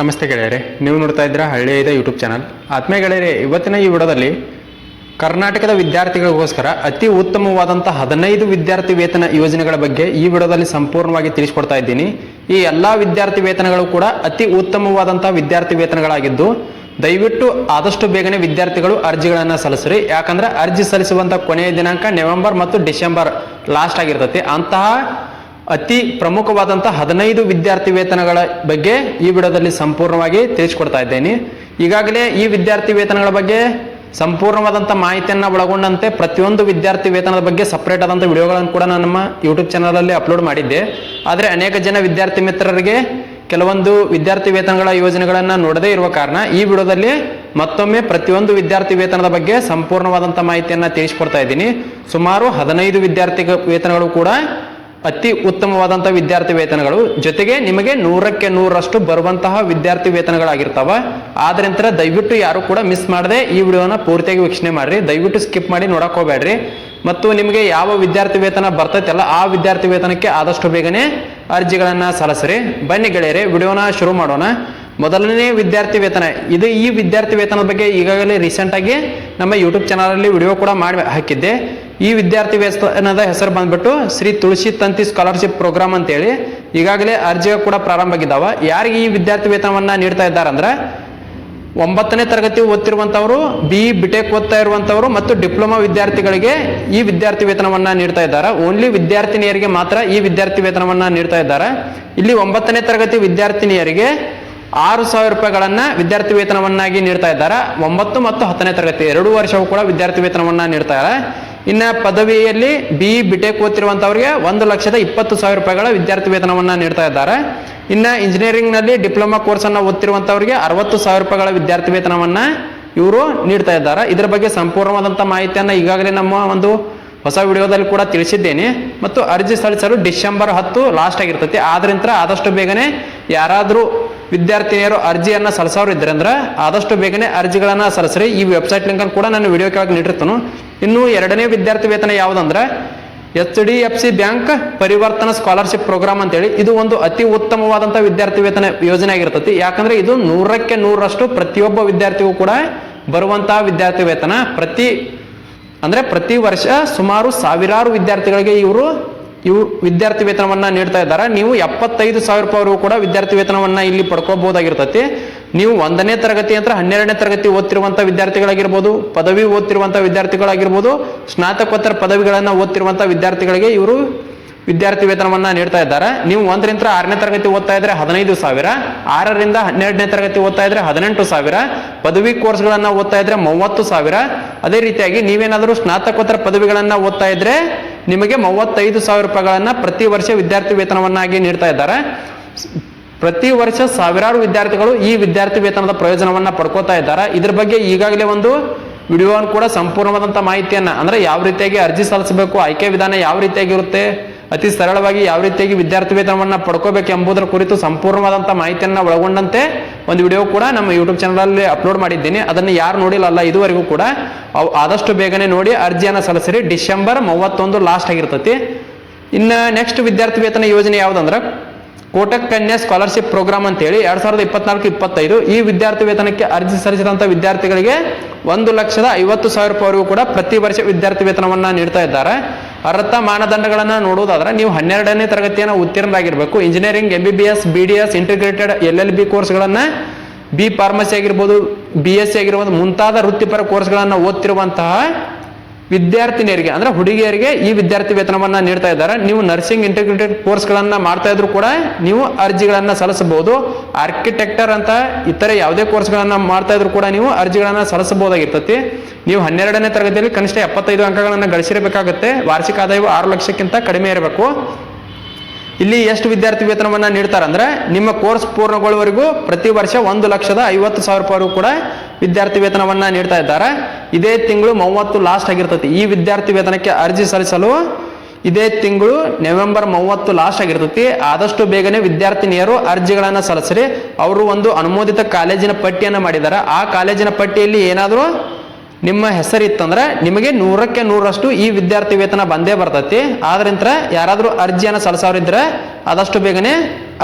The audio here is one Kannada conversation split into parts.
ನಮಸ್ತೆ ಗೆಳೆಯರೆ, ನೀವು ನೋಡ್ತಾ ಇದ್ದೀರಾ ಇದೆ ಯೂಟ್ಯೂಬ್ ಚಾನಲ್ ಆತ್ಮೀಯ ಗೆಳೆಯರೆ, ಇವತ್ತಿನ ಈ ವಿಡಿಯೋದಲ್ಲಿ ಕರ್ನಾಟಕದ ವಿದ್ಯಾರ್ಥಿಗಳಿಗೋಸ್ಕರ ಅತಿ ಉತ್ತಮವಾದಂಥ ಹದಿನೈದು ವಿದ್ಯಾರ್ಥಿ ವೇತನ ಯೋಜನೆಗಳ ಬಗ್ಗೆ ಈ ವಿಡದಲ್ಲಿ ಸಂಪೂರ್ಣವಾಗಿ ತಿಳಿಸ್ಕೊಡ್ತಾ ಇದ್ದೀನಿ. ಈ ಎಲ್ಲ ವಿದ್ಯಾರ್ಥಿ ವೇತನಗಳು ಕೂಡ ಅತಿ ಉತ್ತಮವಾದಂಥ ವಿದ್ಯಾರ್ಥಿ ವೇತನಗಳಾಗಿದ್ದು, ದಯವಿಟ್ಟು ಆದಷ್ಟು ಬೇಗನೆ ವಿದ್ಯಾರ್ಥಿಗಳು ಅರ್ಜಿಗಳನ್ನು ಸಲ್ಲಿಸ್ರಿ. ಯಾಕಂದ್ರೆ ಅರ್ಜಿ ಸಲ್ಲಿಸುವಂಥ ಕೊನೆಯ ದಿನಾಂಕ ನವೆಂಬರ್ ಮತ್ತು ಡಿಸೆಂಬರ್ ಲಾಸ್ಟ್ ಆಗಿರ್ತೈತಿ. ಅಂತಹ ಅತಿ ಪ್ರಮುಖವಾದಂಥ ಹದಿನೈದು ವಿದ್ಯಾರ್ಥಿ ವೇತನಗಳ ಬಗ್ಗೆ ಈ ವಿಡಿಯೋದಲ್ಲಿ ಸಂಪೂರ್ಣವಾಗಿ ತಿಳಿಸ್ಕೊಡ್ತಾ ಇದ್ದೇನೆ. ಈಗಾಗಲೇ ಈ ವಿದ್ಯಾರ್ಥಿ ವೇತನಗಳ ಬಗ್ಗೆ ಸಂಪೂರ್ಣವಾದಂಥ ಮಾಹಿತಿಯನ್ನು ಒಳಗೊಂಡಂತೆ ಪ್ರತಿಯೊಂದು ವಿದ್ಯಾರ್ಥಿ ವೇತನದ ಬಗ್ಗೆ ಸಪ್ರೇಟ್ ಆದಂಥ ವಿಡಿಯೋಗಳನ್ನು ಕೂಡ ನಾನು ನಮ್ಮ ಯೂಟ್ಯೂಬ್ ಚಾನಲಲ್ಲಿ ಅಪ್ಲೋಡ್ ಮಾಡಿದ್ದೆ. ಆದರೆ ಅನೇಕ ಜನ ವಿದ್ಯಾರ್ಥಿ ಮಿತ್ರರಿಗೆ ಕೆಲವೊಂದು ವಿದ್ಯಾರ್ಥಿ ವೇತನಗಳ ಯೋಜನೆಗಳನ್ನು ನೋಡದೇ ಇರುವ ಕಾರಣ ಈ ವಿಡಿಯೋದಲ್ಲಿ ಮತ್ತೊಮ್ಮೆ ಪ್ರತಿಯೊಂದು ವಿದ್ಯಾರ್ಥಿ ವೇತನದ ಬಗ್ಗೆ ಸಂಪೂರ್ಣವಾದಂಥ ಮಾಹಿತಿಯನ್ನು ತಿಳಿಸ್ಕೊಡ್ತಾ ಇದ್ದೀನಿ. ಸುಮಾರು ಹದಿನೈದು ವಿದ್ಯಾರ್ಥಿ ವೇತನಗಳು ಕೂಡ ಅತಿ ಉತ್ತಮವಾದಂತಹ ವಿದ್ಯಾರ್ಥಿ ವೇತನಗಳು. ಜೊತೆಗೆ ನಿಮಗೆ ನೂರಕ್ಕೆ ನೂರರಷ್ಟು ಬರುವಂತಹ ವಿದ್ಯಾರ್ಥಿ ವೇತನಗಳಾಗಿರ್ತಾವ. ಆದ್ರಿಂದ ದಯವಿಟ್ಟು ಯಾರು ಕೂಡ ಮಿಸ್ ಮಾಡದೆ ಈ ವಿಡಿಯೋನ ಪೂರ್ತಿಯಾಗಿ ವೀಕ್ಷಣೆ ಮಾಡ್ರಿ. ದಯವಿಟ್ಟು ಸ್ಕಿಪ್ ಮಾಡಿ ನೋಡಕ್ ಹೋಗ್ಬೇಡ್ರಿ. ಮತ್ತು ನಿಮಗೆ ಯಾವ ವಿದ್ಯಾರ್ಥಿ ವೇತನ ಬರ್ತೈತಲ್ಲ, ಆ ವಿದ್ಯಾರ್ಥಿ ವೇತನಕ್ಕೆ ಆದಷ್ಟು ಬೇಗನೆ ಅರ್ಜಿಗಳನ್ನ ಸಲ್ಲಿಸ್ರಿ. ಬನ್ನಿ ಗೆಳೆಯರೆ, ವಿಡಿಯೋನ ಶುರು ಮಾಡೋಣ. ಮೊದಲನೇ ವಿದ್ಯಾರ್ಥಿ ವೇತನ. ಇದು ಈ ವಿದ್ಯಾರ್ಥಿ ವೇತನದ ಬಗ್ಗೆ ಈಗಾಗಲೇ ರೀಸೆಂಟ್ ಆಗಿ ನಮ್ಮ ಯೂಟ್ಯೂಬ್ ಚಾನಲಲ್ಲಿ ವಿಡಿಯೋ ಕೂಡ ಮಾಡಿ ಹಾಕಿದ್ದೆ. ಈ ವಿದ್ಯಾರ್ಥಿ ವೇತನದ ಹೆಸರು ಬಂದ್ಬಿಟ್ಟು ಶ್ರೀ ತುಳಸಿ ತಂತಿ ಸ್ಕಾಲರ್ಶಿಪ್ ಪ್ರೋಗ್ರಾಮ್ ಅಂತೇಳಿ. ಈಗಾಗಲೇ ಅರ್ಜಿಗಳು ಕೂಡ ಪ್ರಾರಂಭ ಆಗಿದ್ದಾವೆ ಯಾರಿಗೆ ಈ ವಿದ್ಯಾರ್ಥಿ ವೇತನವನ್ನ ನೀಡ್ತಾ ಇದ್ದಾರಂದ್ರೆ ಒಂಬತ್ತನೇ ತರಗತಿ ಓದ್ತಿರುವಂತವರು, ಬಿ ಬಿಟೆಕ್ ಓದ್ತಾ ಇರುವಂತವರು ಮತ್ತು ಡಿಪ್ಲೊಮಾ ವಿದ್ಯಾರ್ಥಿಗಳಿಗೆ ಈ ವಿದ್ಯಾರ್ಥಿ ವೇತನವನ್ನ ನೀಡ್ತಾ ಇದ್ದಾರೆ. ಓನ್ಲಿ ವಿದ್ಯಾರ್ಥಿನಿಯರಿಗೆ ಮಾತ್ರ ಈ ವಿದ್ಯಾರ್ಥಿ ವೇತನವನ್ನ ನೀಡ್ತಾ ಇದ್ದಾರೆ. ಇಲ್ಲಿ ಒಂಬತ್ತನೇ ತರಗತಿ ವಿದ್ಯಾರ್ಥಿನಿಯರಿಗೆ ಆರು ಸಾವಿರ ರೂಪಾಯಿಗಳನ್ನ ವಿದ್ಯಾರ್ಥಿ ವೇತನವನ್ನಾಗಿ ನೀಡ್ತಾ ಇದ್ದಾರೆ. ಒಂಬತ್ತು ಮತ್ತು ಹತ್ತನೇ ತರಗತಿ ಎರಡು ವರ್ಷವೂ ಕೂಡ ವಿದ್ಯಾರ್ಥಿ ವೇತನವನ್ನ ನೀಡ್ತಾರೆ ಇನ್ನ ಪದವಿಯಲ್ಲಿ ಬಿ ಬಿಟೆಕ್ ಓದ್ತಿರುವಂತವರಿಗೆ ಒಂದು ಲಕ್ಷದ ಇಪ್ಪತ್ತು ಸಾವಿರ ರೂಪಾಯಿಗಳ ವಿದ್ಯಾರ್ಥಿ ವೇತನವನ್ನ ನೀಡ್ತಾ ಇದ್ದಾರೆ. ಇನ್ನ ಇಂಜಿನಿಯರಿಂಗ್ನಲ್ಲಿ ಡಿಪ್ಲೊಮಾ ಕೋರ್ಸ್ ಅನ್ನ ಓದ್ತಿರುವಂತವರಿಗೆ ಅರವತ್ತು ಸಾವಿರ ರೂಪಾಯಿಗಳ ವಿದ್ಯಾರ್ಥಿ ವೇತನವನ್ನ ಇವರು ನೀಡ್ತಾ ಇದ್ದಾರೆ. ಇದರ ಬಗ್ಗೆ ಸಂಪೂರ್ಣವಾದಂಥ ಮಾಹಿತಿಯನ್ನ ಈಗಾಗಲೇ ನಮ್ಮ ಒಂದು ಹೊಸ ವಿಡಿಯೋದಲ್ಲಿ ಕೂಡ ತಿಳಿಸಿದ್ದೇನೆ. ಮತ್ತು ಅರ್ಜಿ ಸಲ್ಲಿಸಲು ಡಿಸೆಂಬರ್ ಹತ್ತು ಲಾಸ್ಟ್ ಆಗಿರ್ತೈತಿ. ಆದ್ರಿಂದ ಆದಷ್ಟು ಬೇಗನೆ ಯಾರಾದರೂ ವಿದ್ಯಾರ್ಥಿನಿಯರು ಅರ್ಜಿಯನ್ನ ಸಲ್ಲಿಸೋರು ಇದ್ರೆ ಅಂದ್ರೆ ಆದಷ್ಟು ಬೇಗನೆ ಅರ್ಜಿಗಳನ್ನ ಸಲ್ಲಿಸ್ರಿ. ಈ ವೆಬ್ಸೈಟ್ ಲಿಂಕ್ ಕೂಡ ನಾನು ವಿಡಿಯೋ ಕೆಳಗೆ ನೀಡಿರ್ತಾನು. ಇನ್ನು ಎರಡನೇ ವಿದ್ಯಾರ್ಥಿ ವೇತನ ಯಾವುದಂದ್ರೆ H D F C bank ಪರಿವರ್ತನ ಸ್ಕಾಲರ್ಶಿಪ್ ಪ್ರೋಗ್ರಾಮ್ ಅಂತೇಳಿ ಇದು ಒಂದು ಅತಿ ಉತ್ತಮವಾದಂಥ ವಿದ್ಯಾರ್ಥಿ ವೇತನ ಯೋಜನೆ ಆಗಿರ್ತೈತಿ. ಯಾಕಂದ್ರೆ ಇದು ನೂರಕ್ಕೆ ನೂರರಷ್ಟು ಪ್ರತಿಯೊಬ್ಬ ವಿದ್ಯಾರ್ಥಿಗೂ ಕೂಡ ಬರುವಂತಹ ವಿದ್ಯಾರ್ಥಿ ವೇತನ. ಪ್ರತಿ ಅಂದ್ರೆ ಪ್ರತಿ ವರ್ಷ ಸುಮಾರು ಸಾವಿರಾರು ವಿದ್ಯಾರ್ಥಿಗಳಿಗೆ ಇವರು ಇವು ವಿದ್ಯಾರ್ಥಿ ವೇತನವನ್ನ ನೀಡ್ತಾ ಇದ್ದಾರೆ. ನೀವು ಎಪ್ಪತ್ತೈದು ಸಾವಿರ ರೂಪಾಯಿ ಕೂಡ ವಿದ್ಯಾರ್ಥಿ ವೇತನವನ್ನ ಇಲ್ಲಿ ಪಡ್ಕೋಬಹುದಾಗಿರ್ತತಿ. ನೀವು ಒಂದನೇ ತರಗತಿ ಅಂತ ಹನ್ನೆರಡನೇ ತರಗತಿ ಓದ್ತಿರುವಂತಹ ವಿದ್ಯಾರ್ಥಿಗಳಾಗಿರ್ಬೋದು, ಪದವಿ ಓದ್ತಿರುವಂತಹ ವಿದ್ಯಾರ್ಥಿಗಳಾಗಿರ್ಬೋದು, ಸ್ನಾತಕೋತ್ತರ ಪದವಿಗಳನ್ನ ಓದ್ತಿರುವಂತಹ ವಿದ್ಯಾರ್ಥಿಗಳಿಗೆ ಇವರು ವಿದ್ಯಾರ್ಥಿ ವೇತನವನ್ನ ನೀಡ್ತಾ ಇದ್ದಾರೆ. ನೀವು ಒಂದರಿಂದ ಆರನೇ ತರಗತಿ ಓದ್ತಾ ಇದ್ರೆ ಹದಿನೈದು ಸಾವಿರ, ಆರರಿಂದ ಹನ್ನೆರಡನೇ ತರಗತಿ ಓದ್ತಾ ಇದ್ರೆ ಹದಿನೆಂಟು ಸಾವಿರ, ಪದವಿ ಕೋರ್ಸ್ಗಳನ್ನ ಓದ್ತಾ ಇದ್ರೆ ಮೂವತ್ತು ಸಾವಿರ. ಅದೇ ರೀತಿಯಾಗಿ ನೀವೇನಾದರೂ ಸ್ನಾತಕೋತ್ತರ ಪದವಿಗಳನ್ನ ಓದ್ತಾ ಇದ್ರೆ ನಿಮಗೆ ಮೂವತ್ತೈದು ಸಾವಿರ ರೂಪಾಯಿಗಳನ್ನ ಪ್ರತಿ ವರ್ಷ ವಿದ್ಯಾರ್ಥಿ ವೇತನವನ್ನಾಗಿ ನೀಡ್ತಾ ಇದ್ದಾರೆ. ಪ್ರತಿ ವರ್ಷ ಸಾವಿರಾರು ವಿದ್ಯಾರ್ಥಿಗಳು ಈ ವಿದ್ಯಾರ್ಥಿ ವೇತನದ ಪ್ರಯೋಜನವನ್ನ ಪಡ್ಕೋತಾ ಇದ್ದಾರೆ. ಇದ್ರ ಬಗ್ಗೆ ಈಗಾಗಲೇ ಒಂದು ವಿಡಿಯೋವನ್ನು ಕೂಡ ಸಂಪೂರ್ಣವಾದಂಥ ಮಾಹಿತಿಯನ್ನ, ಅಂದ್ರೆ ಯಾವ ರೀತಿಯಾಗಿ ಅರ್ಜಿ ಸಲ್ಲಿಸಬೇಕು, ಆಯ್ಕೆ ವಿಧಾನ ಯಾವ ರೀತಿಯಾಗಿರುತ್ತೆ ಅತಿ ಸರಳವಾಗಿ ಯಾವ ರೀತಿಯಾಗಿ ವಿದ್ಯಾರ್ಥಿ ವೇತನವನ್ನು ಪಡ್ಕೋಬೇಕು ಎಂಬುದರ ಕುರಿತು ಸಂಪೂರ್ಣವಾದಂಥ ಮಾಹಿತಿಯನ್ನು ಒಳಗೊಂಡಂತೆ ಒಂದು ವಿಡಿಯೋ ಕೂಡ ನಮ್ಮ ಯೂಟ್ಯೂಬ್ ಚಾನಲಲ್ಲಿ ಅಪ್ಲೋಡ್ ಮಾಡಿದ್ದೀನಿ. ಅದನ್ನು ಯಾರು ನೋಡಿಲ್ಲ ಅಲ್ಲ ಇದುವರೆಗೂ ಕೂಡ ಆದಷ್ಟು ಬೇಗನೆ ನೋಡಿ, ಅರ್ಜಿಯನ್ನು ಸಲ್ಲಿಸಿರಿ. ಡಿಸೆಂಬರ್ ಮೂವತ್ತೊಂದು ಲಾಸ್ಟ್ ಆಗಿರ್ತತಿ. ಇನ್ನು ನೆಕ್ಸ್ಟ್ ವಿದ್ಯಾರ್ಥಿ ವೇತನ ಯೋಜನೆ ಯಾವುದಂದ್ರೆ, ಕೋಟಕ್ ಕನ್ಯಾ ಸ್ಕಾಲರ್ಶಿಪ್ ಪ್ರೋಗ್ರಾಮ್ ಅಂತೇಳಿ ಎರಡ್ ಸಾವಿರದ ಇಪ್ಪತ್ನಾಲ್ಕು, ಇಪ್ಪತ್ತೈದು ಈ ವಿದ್ಯಾರ್ಥಿ ವೇತನಕ್ಕೆ ಅರ್ಜಿ ಸಲ್ಲಿಸಿದಂಥ ವಿದ್ಯಾರ್ಥಿಗಳಿಗೆ ಒಂದು ಲಕ್ಷದ ಐವತ್ತು ಸಾವಿರ ರೂಪಾಯಿವರೆಗೂ ಕೂಡ ಪ್ರತಿ ವರ್ಷ ವಿದ್ಯಾರ್ಥಿ ವೇತನವನ್ನ ನೀಡ್ತಾ ಇದ್ದಾರೆ. ಅರ್ಹತಾ ಮಾನದಂಡಗಳನ್ನು ನೋಡೋದಾದ್ರೆ ನೀವು ಹನ್ನೆರಡನೇ ತರಗತಿಯನ್ನು ಉತ್ತೀರ್ಣರಾಗಿರ್ಬೇಕು. Engineering M B B S B D S integrated L L B ಕೋರ್ಸ್ಗಳನ್ನು ಬಿ ಫಾರ್ಮಸಿ ಆಗಿರ್ಬೋದು ಬಿ ಎಸ್ ಸಿ ಆಗಿರ್ಬೋದು, ಮುಂತಾದ ವೃತ್ತಿಪರ ಕೋರ್ಸ್ಗಳನ್ನು ಓದ್ತಿರುವಂತಹ ವಿದ್ಯಾರ್ಥಿನಿಯರಿಗೆ, ಅಂದ್ರೆ ಹುಡುಗಿಯರಿಗೆ ಈ ವಿದ್ಯಾರ್ಥಿ ವೇತನವನ್ನ ನೀಡ್ತಾ ಇದ್ದಾರೆ. ನೀವು ನರ್ಸಿಂಗ್ ಇಂಟಿಗ್ರೇಟೆಡ್ ಕೋರ್ಸ್ಗಳನ್ನ ಮಾಡ್ತಾ ಇದ್ರು ಕೂಡ ನೀವು ಅರ್ಜಿಗಳನ್ನ ಸಲ್ಲಿಸಬಹುದು. ಆರ್ಕಿಟೆಕ್ಟರ್ ಅಂತ ಇತರೆ ಯಾವುದೇ ಕೋರ್ಸ್ಗಳನ್ನ ಮಾಡ್ತಾ ಇದ್ರು ಕೂಡ ನೀವು ಅರ್ಜಿಗಳನ್ನ ಸಲ್ಲಿಸಬಹುದಾಗಿರ್ತತಿ. ನೀವು ಹನ್ನೆರಡನೇ ತರಗತಿಯಲ್ಲಿ ಕನಿಷ್ಠ ಎಪ್ಪತ್ತೈದು ಅಂಕಗಳನ್ನು ಗಳಿಸಿರಬೇಕಾಗುತ್ತೆ. ವಾರ್ಷಿಕ ಆದಾಯವು ಆರು ಲಕ್ಷಕ್ಕಿಂತ ಕಡಿಮೆ ಇರಬೇಕು. ಇಲ್ಲಿ ಎಷ್ಟು ವಿದ್ಯಾರ್ಥಿ ವೇತನವನ್ನ ನೀಡ್ತಾರೆ ಅಂದ್ರೆ ನಿಮ್ಮ ಕೋರ್ಸ್ ಪೂರ್ಣಗೊಳ್ಳುವವರೆಗೂ ಪ್ರತಿ ವರ್ಷ ಒಂದು ಲಕ್ಷದ ಐವತ್ತು ಸಾವಿರ ರೂಪಾಯಿ ಕೂಡ ವಿದ್ಯಾರ್ಥಿ ವೇತನವನ್ನ ನೀಡ್ತಾ ಇದ್ದಾರೆ. ಇದೇ ತಿಂಗಳು ಮೂವತ್ತು ಲಾಸ್ಟ್ ಆಗಿರ್ತೈತಿ. ಈ ವಿದ್ಯಾರ್ಥಿ ವೇತನಕ್ಕೆ ಅರ್ಜಿ ಸಲ್ಲಿಸಲು ಇದೇ ತಿಂಗಳು ನವೆಂಬರ್ ಮೂವತ್ತು ಲಾಸ್ಟ್ ಆಗಿರ್ತೈತಿ. ಆದಷ್ಟು ಬೇಗನೆ ವಿದ್ಯಾರ್ಥಿನಿಯರು ಅರ್ಜಿಗಳನ್ನ ಸಲ್ಲಿಸ್ರಿ. ಅವರು ಒಂದು ಅನುಮೋದಿತ ಕಾಲೇಜಿನ ಪಟ್ಟಿಯನ್ನು ಮಾಡಿದ್ದಾರೆ. ಆ ಕಾಲೇಜಿನ ಪಟ್ಟಿಯಲ್ಲಿ ಏನಾದರೂ ನಿಮ್ಮ ಹೆಸರಿತ್ತಂದ್ರೆ ನಿಮಗೆ ನೂರಕ್ಕೆ ನೂರಷ್ಟು ಈ ವಿದ್ಯಾರ್ಥಿ ವೇತನ ಬಂದೇ ಬರ್ತೈತಿ. ಆದ್ರಿಂದ ಯಾರಾದರೂ ಅರ್ಜಿಯನ್ನು ಸಲ್ಲಿಸೋರಿದ್ರೆ ಆದಷ್ಟು ಬೇಗನೆ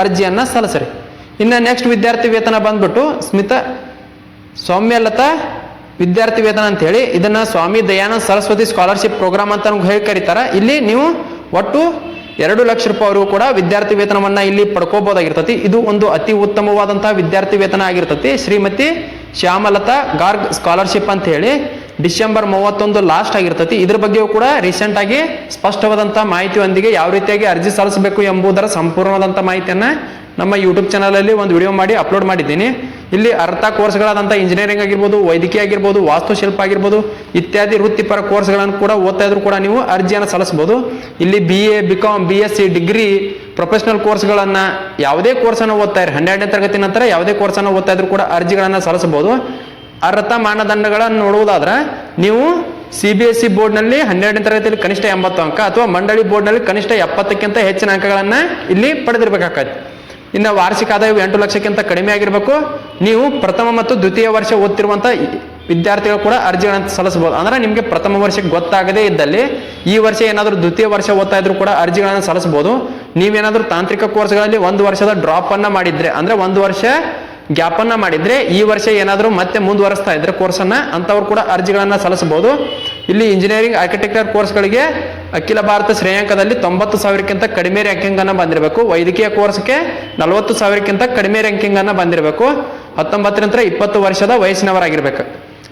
ಅರ್ಜಿಯನ್ನು ಸಲ್ಲಿಸ್ರಿ. ಇನ್ನು ನೆಕ್ಸ್ಟ್ ವಿದ್ಯಾರ್ಥಿ ವೇತನ ಬಂದ್ಬಿಟ್ಟು ಸ್ಮಿತ ಸೌಮ್ಯಲತಾ ವಿದ್ಯಾರ್ಥಿ ವೇತನ ಅಂತ ಹೇಳಿ ಇದನ್ನ ಸ್ವಾಮಿ ದಯಾನಂದ ಸರಸ್ವತಿ ಸ್ಕಾಲರ್ಶಿಪ್ ಪ್ರೋಗ್ರಾಮ್ ಅಂತ ಹೇಳಿ ಕರೀತಾರೆ. ಇಲ್ಲಿ ನೀವು ಒಟ್ಟು ಎರಡು ಲಕ್ಷ ರೂಪಾಯಿವರೆಗೂ ಕೂಡ ವಿದ್ಯಾರ್ಥಿ ವೇತನವನ್ನ ಇಲ್ಲಿ ಪಡ್ಕೋಬಹುದಾಗಿರ್ತತಿ ಇದು ಒಂದು ಅತಿ ಉತ್ತಮವಾದಂತಹ ವಿದ್ಯಾರ್ಥಿ ವೇತನ ಆಗಿರ್ತತಿ. ಶ್ರೀಮತಿ ಶ್ಯಾಮಲತಾ ಗಾರ್ಗ್ ಸ್ಕಾಲರ್ಶಿಪ್ ಅಂತ ಹೇಳಿ ಡಿಸೆಂಬರ್ ಮೂವತ್ತೊಂದು ಲಾಸ್ಟ್ ಆಗಿರ್ತತಿ. ಇದ್ರ ಬಗ್ಗೆಯೂ ಕೂಡ ರೀಸೆಂಟ್ ಆಗಿ ಸ್ಪಷ್ಟವಾದಂತಹ ಮಾಹಿತಿಯೊಂದಿಗೆ ಯಾವ ರೀತಿಯಾಗಿ ಅರ್ಜಿ ಸಲ್ಲಿಸಬೇಕು ಎಂಬುದರ ಸಂಪೂರ್ಣವಾದಂತಹ ಮಾಹಿತಿಯನ್ನ ನಮ್ಮ ಯೂಟ್ಯೂಬ್ ಚಾನಲಲ್ಲಿ ಒಂದು ವಿಡಿಯೋ ಮಾಡಿ ಅಪ್ಲೋಡ್ ಮಾಡಿದ್ದೀನಿ. ಇಲ್ಲಿ ಅರ್ಥ ಕೋರ್ಸ್ಗಳಾದಂಥ ಇಂಜಿನಿಯರಿಂಗ್ ಆಗಿರ್ಬೋದು, ವೈದ್ಯಕೀಯ ಆಗಿರ್ಬೋದು, ವಾಸ್ತುಶಿಲ್ಪ ಆಗಿರ್ಬೋದು ಇತ್ಯಾದಿ ವೃತ್ತಿಪರ ಕೋರ್ಸ್ಗಳನ್ನು ಕೂಡ ಓದ್ತಾ ಇದ್ರು ಕೂಡ ನೀವು ಅರ್ಜಿಯನ್ನು ಸಲ್ಲಿಸಬಹುದು. ಇಲ್ಲಿ B A B B S C degree professional ಕೋರ್ಸ್ಗಳನ್ನು ಯಾವುದೇ ಕೋರ್ಸನ್ನು ಓದ್ತಾ ಇರಿ. ಹನ್ನೆರಡನೇ ತರಗತಿ ನಂತರ ಯಾವುದೇ ಕೋರ್ಸನ್ನು ಓದ್ತಾ ಇದ್ರು ಕೂಡ ಅರ್ಜಿಗಳನ್ನು ಸಲ್ಲಿಸಬಹುದು. ಅರ್ಥ ಮಾನದಂಡಗಳನ್ನು ನೋಡುವುದಾದ್ರೆ, ನೀವು ಸಿ ಬಿ ಎಸ್ ಸಿ ಬೋರ್ಡ್ನಲ್ಲಿ ಹನ್ನೆರಡನೇ ತರಗತಿಯಲ್ಲಿ ಕನಿಷ್ಠ ಎಂಬತ್ತು ಅಂಕ ಅಥವಾ ಮಂಡಳಿ ಬೋರ್ಡ್ನಲ್ಲಿ ಕನಿಷ್ಠ ಎಪ್ಪತ್ತಕ್ಕಿಂತ ಹೆಚ್ಚಿನ ಅಂಕಗಳನ್ನು ಇಲ್ಲಿ ಪಡೆದಿರಬೇಕಾಗತ್ತೆ. ಇನ್ನು ವಾರ್ಷಿಕ ಆದಾಯವು ಎಂಟು ಲಕ್ಷಕ್ಕಿಂತ ಕಡಿಮೆ ಆಗಿರಬೇಕು. ನೀವು ಪ್ರಥಮ ಮತ್ತು ದ್ವಿತೀಯ ವರ್ಷ ಓದ್ತಿರುವಂಥ ವಿದ್ಯಾರ್ಥಿಗಳು ಕೂಡ ಅರ್ಜಿಗಳನ್ನು ಸಲ್ಲಿಸಬಹುದು. ಅಂದ್ರೆ ನಿಮಗೆ ಪ್ರಥಮ ವರ್ಷಕ್ಕೆ ಗೊತ್ತಾಗದೇ ಇದ್ದಲ್ಲಿ ಈ ವರ್ಷ ಏನಾದರೂ ದ್ವಿತೀಯ ವರ್ಷ ಓದ್ತಾ ಇದ್ರು ಕೂಡ ಅರ್ಜಿಗಳನ್ನು ಸಲ್ಲಿಸಬಹುದು. ನೀವೇನಾದರೂ ತಾಂತ್ರಿಕ ಕೋರ್ಸ್ಗಳಲ್ಲಿ ಒಂದು ವರ್ಷದ ಡ್ರಾಪ್ ಅನ್ನ ಮಾಡಿದ್ರೆ, ಅಂದ್ರೆ ಒಂದು ವರ್ಷ ಗ್ಯಾಪ್ ಅನ್ನ ಮಾಡಿದ್ರೆ ಈ ವರ್ಷ ಏನಾದರೂ ಮತ್ತೆ ಮುಂದುವರಿಸ್ತಾ ಇದ್ರೆ ಕೋರ್ಸನ್ನ ಅಂತವ್ರು ಕೂಡ ಅರ್ಜಿಗಳನ್ನ ಸಲ್ಲಿಸಬಹುದು. ಇಲ್ಲಿ ಇಂಜಿನಿಯರಿಂಗ್ ಆರ್ಕಿಟೆಕ್ಚರ್ ಕೋರ್ಸ್ಗಳಿಗೆ ಅಖಿಲ ಭಾರತ ಶ್ರೇಯಾಂಕದಲ್ಲಿ ತೊಂಬತ್ತು ಸಾವಿರಕ್ಕಿಂತ ಕಡಿಮೆ ರ್ಯಾಂಕಿಂಗ್ ಅನ್ನ ಬಂದಿರಬೇಕು. ವೈದ್ಯಕೀಯ ಕೋರ್ಸ್ಗೆ ನಲವತ್ತು ಸಾವಿರಕ್ಕಿಂತ ಕಡಿಮೆ ರ್ಯಾಂಕಿಂಗ್ ಅನ್ನ ಬಂದಿರಬೇಕು. ಹತ್ತೊಂಬತ್ತರಿಂದ ಇಪ್ಪತ್ತು ವರ್ಷದ ವಯಸ್ಸಿನವರಾಗಿರ್ಬೇಕು.